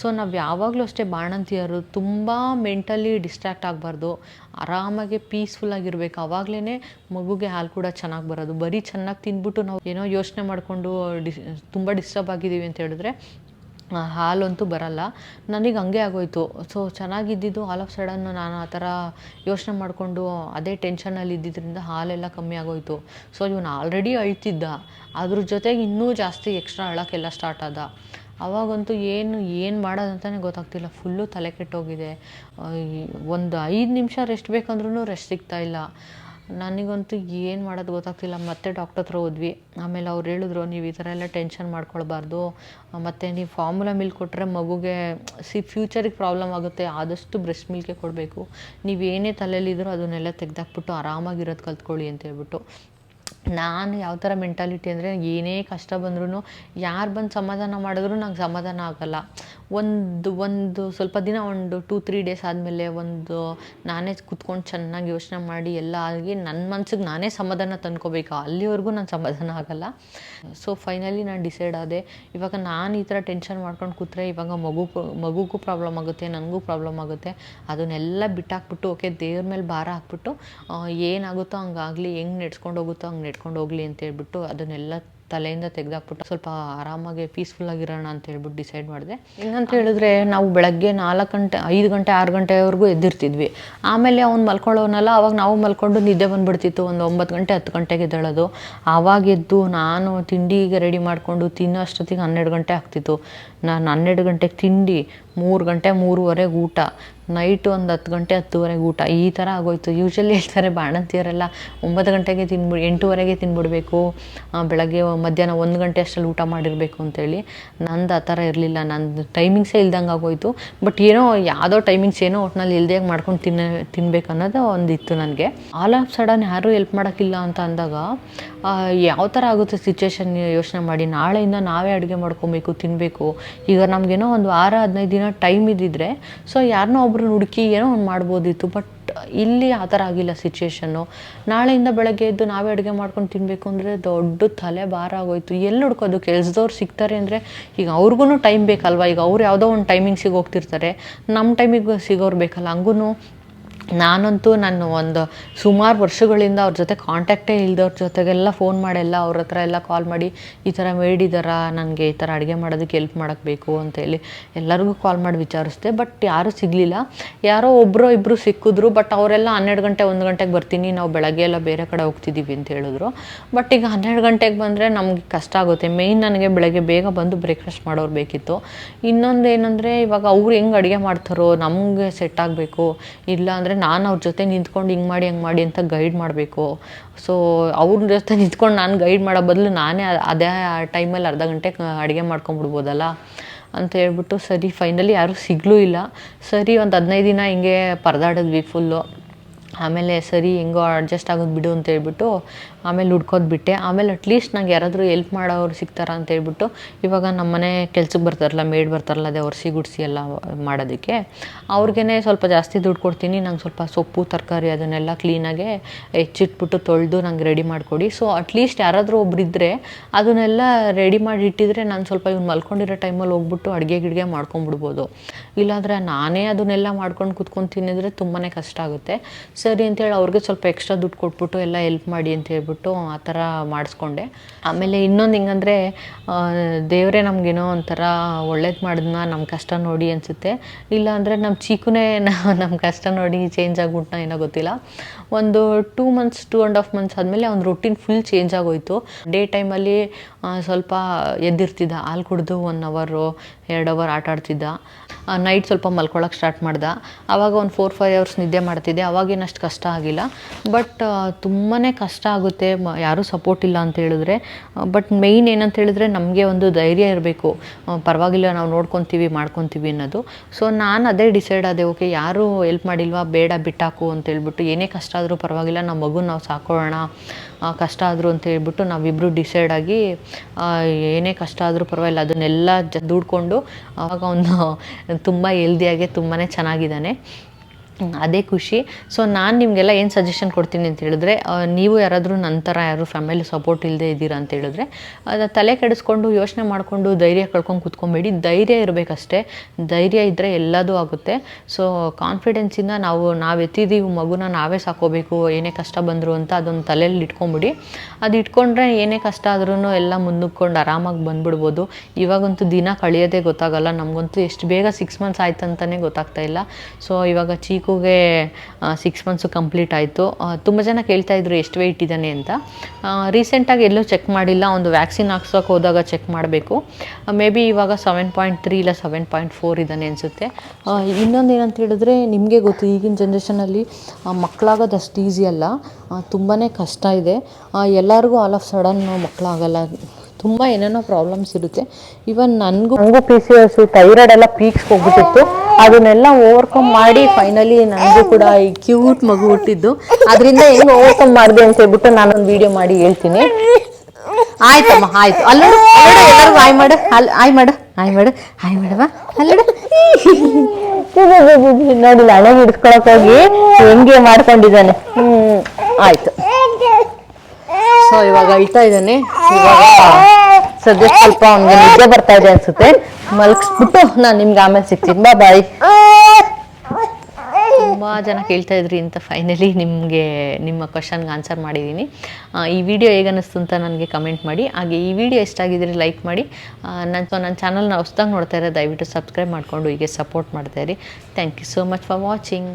ಸೊ ನಾವು ಯಾವಾಗಲೂ ಅಷ್ಟೇ ಬಾಣಂತಿಯರು, ತುಂಬ ಮೆಂಟಲಿ ಡಿಸ್ಟ್ರಾಕ್ಟ್ ಆಗಬಾರ್ದು. ಆರಾಮಾಗಿ ಪೀಸ್ಫುಲ್ಲಾಗಿರ್ಬೇಕು ಆವಾಗಲೇ ಮಗುಗೆ ಹಾಲು ಕೂಡ ಚೆನ್ನಾಗಿ ಬರೋದು. ಬರೀ ಚೆನ್ನಾಗಿ ತಿಂದ್ಬಿಟ್ಟು ನಾವು ಏನೋ ಯೋಚನೆ ಮಾಡಿಕೊಂಡು ಡಿಸ್, ತುಂಬ ಡಿಸ್ಟರ್ಬ್ ಆಗಿದ್ದೀವಿ ಅಂತ ಹೇಳಿದ್ರೆ ಹಾಲಂತೂ ಬರಲ್ಲ. ನನಗೆ ಹಂಗೆ ಆಗೋಯ್ತು. ಸೊ ಚೆನ್ನಾಗಿದ್ದಿದ್ದು ಆಲ್ ಆಫ್ ಸಡನ್ ನಾನು ಆ ಥರ ಯೋಚನೆ ಮಾಡಿಕೊಂಡು ಅದೇ ಟೆನ್ಷನಲ್ಲಿ ಇದ್ದಿದ್ದರಿಂದ ಹಾಲೆಲ್ಲ ಕಮ್ಮಿ ಆಗೋಯ್ತು. ಸೊ ಇವನು ಆಲ್ರೆಡಿ ಅಳ್ತಿದ್ದ. ಅದ್ರ ಜೊತೆಗೆ ಇನ್ನೂ ಜಾಸ್ತಿ ಎಕ್ಸ್ಟ್ರಾ ಅಳೋಕ್ಕೆಲ್ಲ ಸ್ಟಾರ್ಟ್ ಆದ. ಅವಾಗಂತೂ ಏನು ಏನು ಮಾಡೋದಂತಲೇ ಗೊತ್ತಾಗ್ತಿಲ್ಲ. ಫುಲ್ಲು ತಲೆ ಕೆಟ್ಟೋಗಿದೆ. ಒಂದು ಐದು ನಿಮಿಷ ರೆಸ್ಟ್ ಬೇಕಂದ್ರೂ ರೆಸ್ಟ್ ಸಿಗ್ತಾ ಇಲ್ಲ. ನನಗಂತೂ ಏನು ಮಾಡೋದು ಗೊತ್ತಾಗ್ತಿಲ್ಲ. ಮತ್ತೆ ಡಾಕ್ಟ್ರ್ ಹತ್ರ ಹೋದ್ವಿ. ಆಮೇಲೆ ಅವ್ರು ಹೇಳಿದ್ರು, ನೀವು ಈ ಥರ ಎಲ್ಲ ಟೆನ್ಷನ್ ಮಾಡ್ಕೊಳ್ಬಾರ್ದು. ಮತ್ತು ನೀವು ಫಾರ್ಮುಲಾ ಮಿಲ್ಕ್ ಕೊಟ್ಟರೆ ಮಗುಗೆ ಸಿ ಫ್ಯೂಚರಿಗೆ ಪ್ರಾಬ್ಲಮ್ ಆಗುತ್ತೆ. ಆದಷ್ಟು ಬ್ರೆಸ್ಟ್ ಮಿಲ್ಕೆ ಕೊಡಬೇಕು. ನೀವು ಏನೇ ತಲೆಯಲ್ಲಿದ್ದರೂ ಅದನ್ನೆಲ್ಲ ತೆಗೆದಾಕ್ಬಿಟ್ಟು ಆರಾಮಾಗಿರೋದು ಕಲ್ತ್ಕೊಳ್ಳಿ ಅಂತ ಹೇಳ್ಬಿಟ್ಟು. ನಾನು ಯಾವ ಥರ ಮೆಂಟಾಲಿಟಿ ಅಂದರೆ, ಏನೇ ಕಷ್ಟ ಬಂದ್ರೂ ಯಾರು ಬಂದು ಸಮಾಧಾನ ಮಾಡಿದ್ರು ನಂಗೆ ಸಮಾಧಾನ ಆಗಲ್ಲ. ಒಂದು ಒಂದು ಸ್ವಲ್ಪ ದಿನ ಒಂದು ಟೂ ತ್ರೀ ಡೇಸ್ ಆದಮೇಲೆ ಒಂದು ನಾನೇ ಕುತ್ಕೊಂಡು ಚೆನ್ನಾಗಿ ಯೋಚನೆ ಮಾಡಿ ಎಲ್ಲ ಆಗಿ ನನ್ನ ಮನ್ಸಿಗೆ ನಾನೇ ಸಮಾಧಾನ ತಂದ್ಕೋಬೇಕು. ಅಲ್ಲಿವರೆಗೂ ನಾನು ಸಮಾಧಾನ ಆಗಲ್ಲ. ಸೊ ಫೈನಲಿ ನಾನು ಡಿಸೈಡ್ ಆದೆ, ಇವಾಗ ನಾನು ಈ ಥರ ಟೆನ್ಷನ್ ಮಾಡ್ಕೊಂಡು ಕೂತ್ರೆ ಇವಾಗ ಮಗು, ಮಗುಗೂ ಪ್ರಾಬ್ಲಮ್ ಆಗುತ್ತೆ, ನನಗೂ ಪ್ರಾಬ್ಲಮ್ ಆಗುತ್ತೆ. ಅದನ್ನೆಲ್ಲ ಬಿಟ್ಟಾಕ್ಬಿಟ್ಟು ಓಕೆ ದೇವ್ರ ಮೇಲೆ ಭಾರ ಹಾಕ್ಬಿಟ್ಟು ಏನಾಗುತ್ತೋ ಹಂಗಾಗಲಿ, ಹೆಂಗೆ ನಡ್ಸ್ಕೊಂಡು ಹೋಗುತ್ತೋ ಹಂಗೆ ನಡ್ಕೊಂಡು ಹೋಗಲಿ ಅಂತ ಹೇಳ್ಬಿಟ್ಟು ಅದನ್ನೆಲ್ಲ ತಲೆಯಿಂದ ತೆಗೆದಾಕ್ಬಿಟ್ಟು ಸ್ವಲ್ಪ ಆರಾಮಾಗಿ ಪೀಸ್ಫುಲ್ ಆಗಿರೋಣ ಅಂತ ಹೇಳ್ಬಿಟ್ಟು ಡಿಸೈಡ್ ಮಾಡಿದೆ. ಏನಂತ ಹೇಳಿದ್ರೆ ನಾವು ಬೆಳಗ್ಗೆ ನಾಲ್ಕು ಗಂಟೆ, ಐದು ಗಂಟೆ, ಆರು ಗಂಟೆವರೆಗೂ ಎದ್ದಿರ್ತಿದ್ವಿ. ಆಮೇಲೆ ಅವ್ನು ಮಲ್ಕೊಳ್ಳೋನಲ್ಲ, ಅವಾಗ ನಾವು ಮಲ್ಕೊಂಡು ನಿದ್ದೆ ಬಂದ್ಬಿಡ್ತಿತ್ತು. ಒಂದು ಒಂಬತ್ತು ಗಂಟೆ, ಹತ್ತು ಗಂಟೆಗೆ ಎದ್ದೇಳೋದು. ಆವಾಗ ಎದ್ದು ನಾನು ತಿಂಡಿಗೆ ರೆಡಿ ಮಾಡಿಕೊಂಡು ತಿನ್ನೋ ಅಷ್ಟೊತ್ತಿಗೆ ಹನ್ನೆರಡು ಗಂಟೆ ಆಗ್ತಿತ್ತು. ನಾನು ಹನ್ನೆರಡು ಗಂಟೆಗೆ ತಿಂಡಿ, ಮೂರು ಗಂಟೆ, ಮೂರುವರೆಗೆ ಊಟ. ನೈಟು ಒಂದು ಹತ್ತು ಗಂಟೆ ಹತ್ತುವರೆಗೆ ಊಟ. ಈ ಥರ ಆಗೋಯ್ತು. ಯೂಶ್ವಲಿ ಹೇಳ್ತಾರೆ ಬಾಣಂತಿಯರೆಲ್ಲ ಒಂಬತ್ತು ಗಂಟೆಗೆ ತಿನ್ಬಿಡಿ ಎಂಟುವರೆಗೆ ತಿನ್ಬಿಡಬೇಕು. ಆ, ಬೆಳಗ್ಗೆ ಮಧ್ಯಾಹ್ನ ಒಂದು ಗಂಟೆ ಅಷ್ಟರಲ್ಲಿ ಊಟ ಮಾಡಿರಬೇಕು ಅಂತೇಳಿ. ನಂದು ಆ ಥರ ಇರಲಿಲ್ಲ. ನಂದು ಟೈಮಿಂಗ್ಸೇ ಇಲ್ದಂಗೆ ಆಗೋಯ್ತು. ಬಟ್ ಏನೋ ಯಾವುದೋ ಟೈಮಿಂಗ್ಸ್ ಏನೋ ಒಟ್ನಲ್ಲಿ ಇಲ್ದೇ ಮಾಡ್ಕೊಂಡು ತಿನ್ನ ತಿನ್ಬೇಕು ಅನ್ನೋದು ಒಂದಿತ್ತು ನನಗೆ. ಆಲ್ ಆಫ್ ಸಡನ್ ಯಾರೂ ಹೆಲ್ಪ್ ಮಾಡೋಕ್ಕಿಲ್ಲ ಅಂತ ಅಂದಾಗ ಯಾವ ಥರ ಆಗುತ್ತೆ ಸಿಚುವೇಶನ್ ಯೋಚನೆ ಮಾಡಿ. ನಾಳೆಯಿಂದ ನಾವೇ ಅಡುಗೆ ಮಾಡ್ಕೊಬೇಕು ತಿನ್ನಬೇಕು ಈಗ ನಮಗೇನೋ ಒಂದು ವಾರ ಹದಿನೈದು ದಿನ ಟೈಮ್ ಇದ್ದಿದ್ರೆ ಸೊ ಯಾರನ್ನೋ ಹುಡುಕಿ ಏನೋ ಒಂದು ಮಾಡ್ಬೋದಿತ್ತು ಬಟ್ ಇಲ್ಲಿ ಆ ಥರ ಆಗಿಲ್ಲ ಸಿಚುವೇಶನ್ನು ನಾಳೆಯಿಂದ ಬೆಳಗ್ಗೆ ಎದ್ದು ನಾವೇ ಅಡುಗೆ ಮಾಡ್ಕೊಂಡು ತಿನ್ನಬೇಕು ಅಂದರೆ ದೊಡ್ಡ ತಲೆ ಭಾರ ಆಗೋಯ್ತು. ಎಲ್ಲಿ ಹುಡ್ಕೋದು? ಕೆಲಸದವ್ರು ಸಿಗ್ತಾರೆ ಅಂದರೆ ಈಗ ಅವ್ರಿಗೂ ಟೈಮ್ ಬೇಕಲ್ವಾ? ಈಗ ಅವ್ರು ಯಾವುದೋ ಒಂದು ಟೈಮಿಂಗ್ಸಿಗೆ ಹೋಗ್ತಿರ್ತಾರೆ ನಮ್ಮ ಟೈಮಿಗೆ ಸಿಗೋರು ಬೇಕಲ್ಲ. ಹಂಗೂ ನಾನಂತೂ ನಾನು ಒಂದು ಸುಮಾರು ವರ್ಷಗಳಿಂದ ಅವ್ರ ಜೊತೆ ಕಾಂಟ್ಯಾಕ್ಟೇ ಇಲ್ದವ್ರ ಜೊತೆಗೆಲ್ಲ ಫೋನ್ ಮಾಡೆಲ್ಲ ಅವ್ರ ಹತ್ರ ಎಲ್ಲ ಕಾಲ್ ಮಾಡಿ, ಈ ಥರ ಮೇಡ್ ಇದ್ದಾರಾ ನನಗೆ ಈ ಥರ ಅಡುಗೆ ಮಾಡೋದಕ್ಕೆ ಹೆಲ್ಪ್ ಮಾಡೋಕ್ಕೆ ಬೇಕು ಅಂತೇಳಿ ಎಲ್ಲರಿಗೂ ಕಾಲ್ ಮಾಡಿ ವಿಚಾರಿಸಿದೆ. ಬಟ್ ಯಾರೂ ಸಿಗಲಿಲ್ಲ. ಯಾರೋ ಒಬ್ಬರು ಇಬ್ಬರು ಸಿಕ್ಕಿದ್ರು. ಬಟ್ ಅವರೆಲ್ಲ ಹನ್ನೆರಡು ಗಂಟೆ, ಒಂದು ಗಂಟೆಗೆ ಬರ್ತೀನಿ. ನಾವು ಬೆಳಗ್ಗೆ ಎಲ್ಲ ಬೇರೆ ಕಡೆ ಹೋಗ್ತಿದ್ದೀವಿ ಅಂತ ಹೇಳಿದ್ರು. ಬಟ್ ಈಗ ಹನ್ನೆರಡು ಗಂಟೆಗೆ ಬಂದರೆ ನಮಗೆ ಕಷ್ಟ ಆಗುತ್ತೆ. ಮೇಯ್ನ್ ನನಗೆ ಬೆಳಗ್ಗೆ ಬೇಗ ಬಂದು ಬ್ರೇಕ್ಫಾಸ್ಟ್ ಮಾಡೋರು ಬೇಕಿತ್ತು. ಇನ್ನೊಂದು ಏನಂದರೆ ಇವಾಗ ಅವ್ರು ಹೆಂಗೆ ಅಡುಗೆ ಮಾಡ್ತಾರೋ, ನಮಗೆ ಸೆಟ್ ಆಗಬೇಕು. ಇಲ್ಲ ಅಂದರೆ ನಾನು ಅವ್ರ ಜೊತೆ ನಿಂತ್ಕೊಂಡು ಹಿಂಗೆ ಮಾಡಿ, ಹಂಗೆ ಮಾಡಿ ಅಂತ ಗೈಡ್ ಮಾಡಬೇಕು. ಸೊ ಅವ್ರ ಜೊತೆ ನಿಂತ್ಕೊಂಡು ನಾನು ಗೈಡ್ ಮಾಡೋ ಬದಲು ನಾನೇ ಅದೇ ಅದೇ ಟೈಮಲ್ಲಿ ಅರ್ಧ ಗಂಟೆ ಅಡುಗೆ ಮಾಡ್ಕೊಂಬಿಡ್ಬೋದಲ್ಲ? ಅಂತ ಹೇಳ್ಬಿಟ್ಟು, ಸರಿ ಫೈನಲಿ ಯಾರೂ ಸಿಗ್ಲೂ ಇಲ್ಲ. ಸರಿ, ಒಂದು ಹದಿನೈದು ದಿನ ಹಿಂಗೆ ಪರದಾಡಿದ್ವಿ ಫುಲ್ಲು ಆಮೇಲೆ ಸರಿ, ಹೆಂಗೋ ಅಡ್ಜಸ್ಟ್ ಆಗೋದು ಬಿಡು ಅಂತ ಹೇಳ್ಬಿಟ್ಟು ಆಮೇಲೆ ಹುಡ್ಕೋದು ಬಿಟ್ಟೆ. ಆಮೇಲೆ ಅಟ್ಲೀಸ್ಟ್ ನಂಗೆ ಯಾರಾದರೂ ಎಲ್ಪ್ ಮಾಡೋರು ಸಿಗ್ತಾರ ಅಂತ ಹೇಳ್ಬಿಟ್ಟು ಇವಾಗ ನಮ್ಮ ಮನೆ ಕೆಲ್ಸಕ್ಕೆ ಬರ್ತಾರಲ್ಲ ಮೇಡ್ ಬರ್ತಾರಲ್ಲ, ಅದೇ ಒರೆಸಿ ಗುಡಿಸಿ ಎಲ್ಲ ಮಾಡೋದಕ್ಕೆ. ಅವ್ರಿಗೇ ಸ್ವಲ್ಪ ಜಾಸ್ತಿ ದುಡ್ಡು ಕೊಡ್ತೀನಿ, ನಂಗೆ ಸ್ವಲ್ಪ ಸೊಪ್ಪು, ತರಕಾರಿ ಅದನ್ನೆಲ್ಲ ಕ್ಲೀನಾಗೆ ಹೆಚ್ಚಿಟ್ಬಿಟ್ಟು ತೊಳೆದು ನಂಗೆ ರೆಡಿ ಮಾಡಿಕೊಡಿ. ಸೊ ಅಟ್ಲೀಸ್ಟ್ ಯಾರಾದರೂ ಒಬ್ರಿದ್ರೆ ಅದನ್ನೆಲ್ಲ ರೆಡಿ ಮಾಡಿ ಇಟ್ಟಿದ್ರೆ ನಾನು ಸ್ವಲ್ಪ ಇವ್ನು ಮಲ್ಕೊಂಡಿರೋ ಟೈಮಲ್ಲಿ ಹೋಗ್ಬಿಟ್ಟು ಅಡುಗೆ ಗಿಡಿಗೆ ಮಾಡ್ಕೊಂಬಿಡ್ಬೋದು. ಇಲ್ಲಾಂದರೆ ನಾನೇ ಅದನ್ನೆಲ್ಲ ಮಾಡ್ಕೊಂಡು ಕುತ್ಕೊಂಡು ತಿನ್ನಿದ್ರೆ ತುಂಬಾ ಕಷ್ಟ ಆಗುತ್ತೆ. ಸರಿ ಅಂತೇಳಿ ಅವ್ರಿಗೆ ಸ್ವಲ್ಪ ಎಕ್ಸ್ಟ್ರಾ ದುಡ್ಡು ಕೊಟ್ಬಿಟ್ಟು ಎಲ್ಲ ಹೆಲ್ಪ್ ಮಾಡಿ ಅಂತ ಹೇಳ್ಬಿಟ್ಟು ಆ ಥರ ಮಾಡಿಸ್ಕೊಂಡೆ. ಆಮೇಲೆ ಇನ್ನೊಂದು ಹಿಂಗಂದರೆ ದೇವರೇ ನಮಗೇನೋ ಒಂಥರ ಒಳ್ಳೇದು ಮಾಡಿದ್ನ ನಮ್ಮ ಕಷ್ಟ ನೋಡಿ ಅನಿಸುತ್ತೆ. ಇಲ್ಲ ಅಂದರೆ ನಮ್ಮ ಚೀಕುನೇ ನಮ್ಮ ಕಷ್ಟ ನೋಡಿ ಚೇಂಜ್ ಆಗ್ಬಿಟ್ನ ಏನೋ ಗೊತ್ತಿಲ್ಲ. ಒಂದು two months two and half months ಆದಮೇಲೆ ಅವ್ನ ರೊಟೀನ್ ಫುಲ್ ಚೇಂಜ್ ಆಗೋಯ್ತು. ಡೇ ಟೈಮಲ್ಲಿ ಸ್ವಲ್ಪ ಎದ್ದಿರ್ತಿದ್ದ, ಹಾಲು ಕುಡಿದು ಒನ್ ಅವರು ಎರಡು ಅವರ್ ಆಟ ಆಡ್ತಿದ್ದ. ನೈಟ್ ಸ್ವಲ್ಪ ಮಲ್ಕೊಳಕ್ಕೆ ಸ್ಟಾರ್ಟ್ ಮಾಡ್ದ. ಆವಾಗ ಒಂದು ಫೋರ್ ಫೈವ್ ಅವರ್ಸ್ ನಿದ್ದೆ ಮಾಡ್ತಿದ್ದೆ. ಅವಾಗೇನು ಅಷ್ಟು ಕಷ್ಟ ಆಗಿಲ್ಲ. ಬಟ್ ತುಂಬಾ ಕಷ್ಟ ಆಗುತ್ತೆ. ಮ, ಯಾರೂ ಸಪೋರ್ಟ್ ಇಲ್ಲ ಅಂತ ಹೇಳಿದ್ರೆ. ಬಟ್ ಮೇಯ್ನ್ ಏನಂತ ಹೇಳಿದ್ರೆ ನಮಗೆ ಒಂದು ಧೈರ್ಯ ಇರಬೇಕು. ಪರವಾಗಿಲ್ಲ ನಾವು ನೋಡ್ಕೊತೀವಿ, ಮಾಡ್ಕೊತೀವಿ ಅನ್ನೋದು. ಸೊ ನಾನು ಅದೇ ಡಿಸೈಡ್ ಆದೆ ಓಕೆ ಯಾರೂ ಹೆಲ್ಪ್ ಮಾಡಿಲ್ವಾ, ಬೇಡ ಬಿಟ್ಟಾಕು ಅಂತ ಹೇಳ್ಬಿಟ್ಟು ಏನೇ ಕಷ್ಟ ಆದರೂ ಪರವಾಗಿಲ್ಲ, ನಮ್ಮ ಮಗು ನಾವು ಸಾಕೋಣ ಕಷ್ಟ ಆದರೂ ಅಂತ ಹೇಳ್ಬಿಟ್ಟು ನಾವಿಬ್ಬರು ಡಿಸೈಡ್ ಆಗಿ ಏನೇ ಕಷ್ಟ ಆದರೂ ಪರವಾಗಿಲ್ಲ, ಅದನ್ನೆಲ್ಲ ಜ, ದುಡ್ಕೊಂಡು ಆವಾಗ ಅವನು ತುಂಬ ಹೆಲ್ದಿಯಾಗೆ ತುಂಬಾ ಚೆನ್ನಾಗಿದ್ದಾನೆ. ಅದೇ ಖುಷಿ. ಸೊ ನಾನು ನಿಮಗೆಲ್ಲ ಏನು ಸಜೆಷನ್ ಕೊಡ್ತೀನಿ ಅಂತ ಹೇಳಿದ್ರೆ ನೀವು ಯಾರಾದರೂ ನನ್ನ ಥರ ಯಾರು ಫ್ಯಾಮಿಲಿ ಸಪೋರ್ಟ್ ಇಲ್ಲದೆ ಇದ್ದೀರಾ ಅಂತ ಹೇಳಿದ್ರೆ, ಅದು ತಲೆ ಕೆಡಿಸ್ಕೊಂಡು ಯೋಚನೆ ಮಾಡಿಕೊಂಡು ಧೈರ್ಯ ಕಳ್ಕೊಂಡು ಕೂತ್ಕೊಬೇಡಿ. ಧೈರ್ಯ ಇರಬೇಕಷ್ಟೇ. ಧೈರ್ಯ ಇದ್ದರೆ ಎಲ್ಲದೂ ಆಗುತ್ತೆ. ಸೊ ಕಾನ್ಫಿಡೆನ್ಸಿಂದ ನಾವು ನಾವು ಎತ್ತಿದ್ದೀವಿ ಮಗುನ ನಾವೇ ಸಾಕೋಬೇಕು, ಏನೇ ಕಷ್ಟ ಬಂದರು ಅಂತ ಅದೊಂದು ತಲೆಯಲ್ಲಿ ಇಟ್ಕೊಂಬಿಡಿ. ಅದು ಇಟ್ಕೊಂಡ್ರೆ ಏನೇ ಕಷ್ಟ ಆದ್ರೂ ಎಲ್ಲ ಮುನ್ನುಗ್ಕೊಂಡು ಆರಾಮಾಗಿ ಬಂದ್ಬಿಡ್ಬೋದು. ಇವಾಗಂತೂ ದಿನ ಕಳಿಯೋದೇ ಗೊತ್ತಾಗಲ್ಲ. ನಮಗಂತೂ ಎಷ್ಟು ಬೇಗ ಸಿಕ್ಸ್ ಮಂತ್ಸ್ ಆಯ್ತು ಅಂತಲೇ ಗೊತ್ತಾಗ್ತಾ ಇಲ್ಲ. ಸೊ ಇವಾಗ ಚೀಕುಗೆ ಸಿಕ್ಸ್ ಮಂತ್ಸು ಕಂಪ್ಲೀಟ್ ಆಯಿತು. ತುಂಬ ಜನ ಕೇಳ್ತಾ ಇದ್ರು, ಎಷ್ಟು ವೆಯ್ಟ್ ಇದ್ದಾನೆ ಅಂತ. ರೀಸೆಂಟಾಗಿ ಎಲ್ಲೂ ಚೆಕ್ ಮಾಡಿಲ್ಲ, ಒಂದು ವ್ಯಾಕ್ಸಿನ್ ಹಾಕ್ಸೋಕೆ ಹೋದಾಗ ಚೆಕ್ ಮಾಡಬೇಕು. ಮೇ ಬಿ ಇವಾಗ ಸೆವೆನ್ ಪಾಯಿಂಟ್ ತ್ರೀ ಇಲ್ಲ ಸೆವೆನ್ ಪಾಯಿಂಟ್ ಫೋರ್ ಇದ್ದಾನೆ ಅನಿಸುತ್ತೆ. ಇನ್ನೊಂದು ಏನಂತ ಹೇಳಿದ್ರೆ, ನಿಮಗೆ ಗೊತ್ತು, ಈಗಿನ ಜನ್ರೇಷನಲ್ಲಿ ಮಕ್ಕಳಾಗೋದು ಅಷ್ಟು ಈಸಿ ಅಲ್ಲ. ತುಂಬಾ ಕಷ್ಟ ಇದೆ. ಎಲ್ಲರಿಗೂ ಆಲ್ ಆಫ್ ಸಡನ್ ಮಕ್ಕಳಾಗಲ್ಲ ತುಂಬ ಏನೇನೋ ಪ್ರಾಬ್ಲಮ್ಸ್ ಇರುತ್ತೆ. ಇವನ್ ನನಗೂ ನನಗೂ ಪಿ ಸಿ ಎಸ್ ಥೈರಾಯ್ಡ್ ಎಲ್ಲ ಪೀಕ್ಸ್ ಹೋಗ್ಬಿಟ್ಟಿತ್ತು. ಅದನ್ನೆಲ್ಲ ಓವರ್ಕಮ್ ಮಾಡಿ ಫೈನಲಿ ನನಗೂ ಕೂಡ ಈ ಕ್ಯೂಟ್ ಮಗು ಹುಟ್ಟಿದ್ದು. ಅದರಿಂದ ಹೆಂಗೆ ಓವರ್ಕಮ್ ಮಾಡಿದೆ ಅಂತ ಹೇಳ್ಬಿಟ್ಟು ನಾನೊಂದು ವಿಡಿಯೋ ಮಾಡಿ ಹೇಳ್ತೀನಿ. ಆಯ್ತಮ್ಮ, ಆಯ್ತು. ಅಲ್ಲಡು ಎಲ್ಲರೂ ಹಾಯ್ ಮಾಡು. ಅಲ್ಲಿ ಆಯ್ ಮಾಡು. ಆಯ್ ಮಾಡು. ಆಯ್ ಮಾಡವ ಅಲ್ಲಡು. ನೋಡಿಲ್ಲ ಹಣೆ ಹಿಡ್ಕೊಳಕ್ ಹೋಗಿ ಹೆಂಗೆ ಮಾಡ್ಕೊಂಡಿದ್ದಾನೆ. ಹ್ಮ್, ಆಯ್ತು. ಸೊ ಇವಾಗ ಅಳ್ತಾ ಇದ್ದಾನೆ. ಸದ್ಯ ಸ್ವಲ್ಪ ಅವ್ನಿಗೆ ನಿದ್ದೆ ಬರ್ತಾ ಇದೆ ಅನ್ಸುತ್ತೆ. ಮಲಗಿಸ್ಬಿಟ್ಟು ನಾನು ನಿಮ್ಗೆ ಆಮೇಲೆ ಸಿಗ್ತೀನಿ. ಬಾ ಬಾಯ್ ತುಂಬ ಜನ ಕೇಳ್ತಾ ಇದ್ರಿ ಅಂತ ಫೈನಲಿ ನಿಮಗೆ, ನಿಮ್ಮ ಕ್ವಶನ್ಗೆ ಆನ್ಸರ್ ಮಾಡಿದ್ದೀನಿ. ಈ ವಿಡಿಯೋ ಹೇಗೆ ಅನ್ನಿಸ್ತು ಅಂತ ನನಗೆ ಕಮೆಂಟ್ ಮಾಡಿ. ಹಾಗೆ ಈ ವಿಡಿಯೋ ಎಷ್ಟಾಗಿದ್ರೆ ಲೈಕ್ ಮಾಡಿ. ನನ್ನ ನನ್ನ ಚಾನಲ್ನ ಹೊಸ್ದಾಗಿ ನೋಡ್ತಾ ಇರೋ ದಯವಿಟ್ಟು ಸಬ್ಸ್ಕ್ರೈಬ್ ಮಾಡಿಕೊಂಡು ಹೀಗೆ ಸಪೋರ್ಟ್ ಮಾಡ್ತಾ ಇರಿ. Thank you so much for watching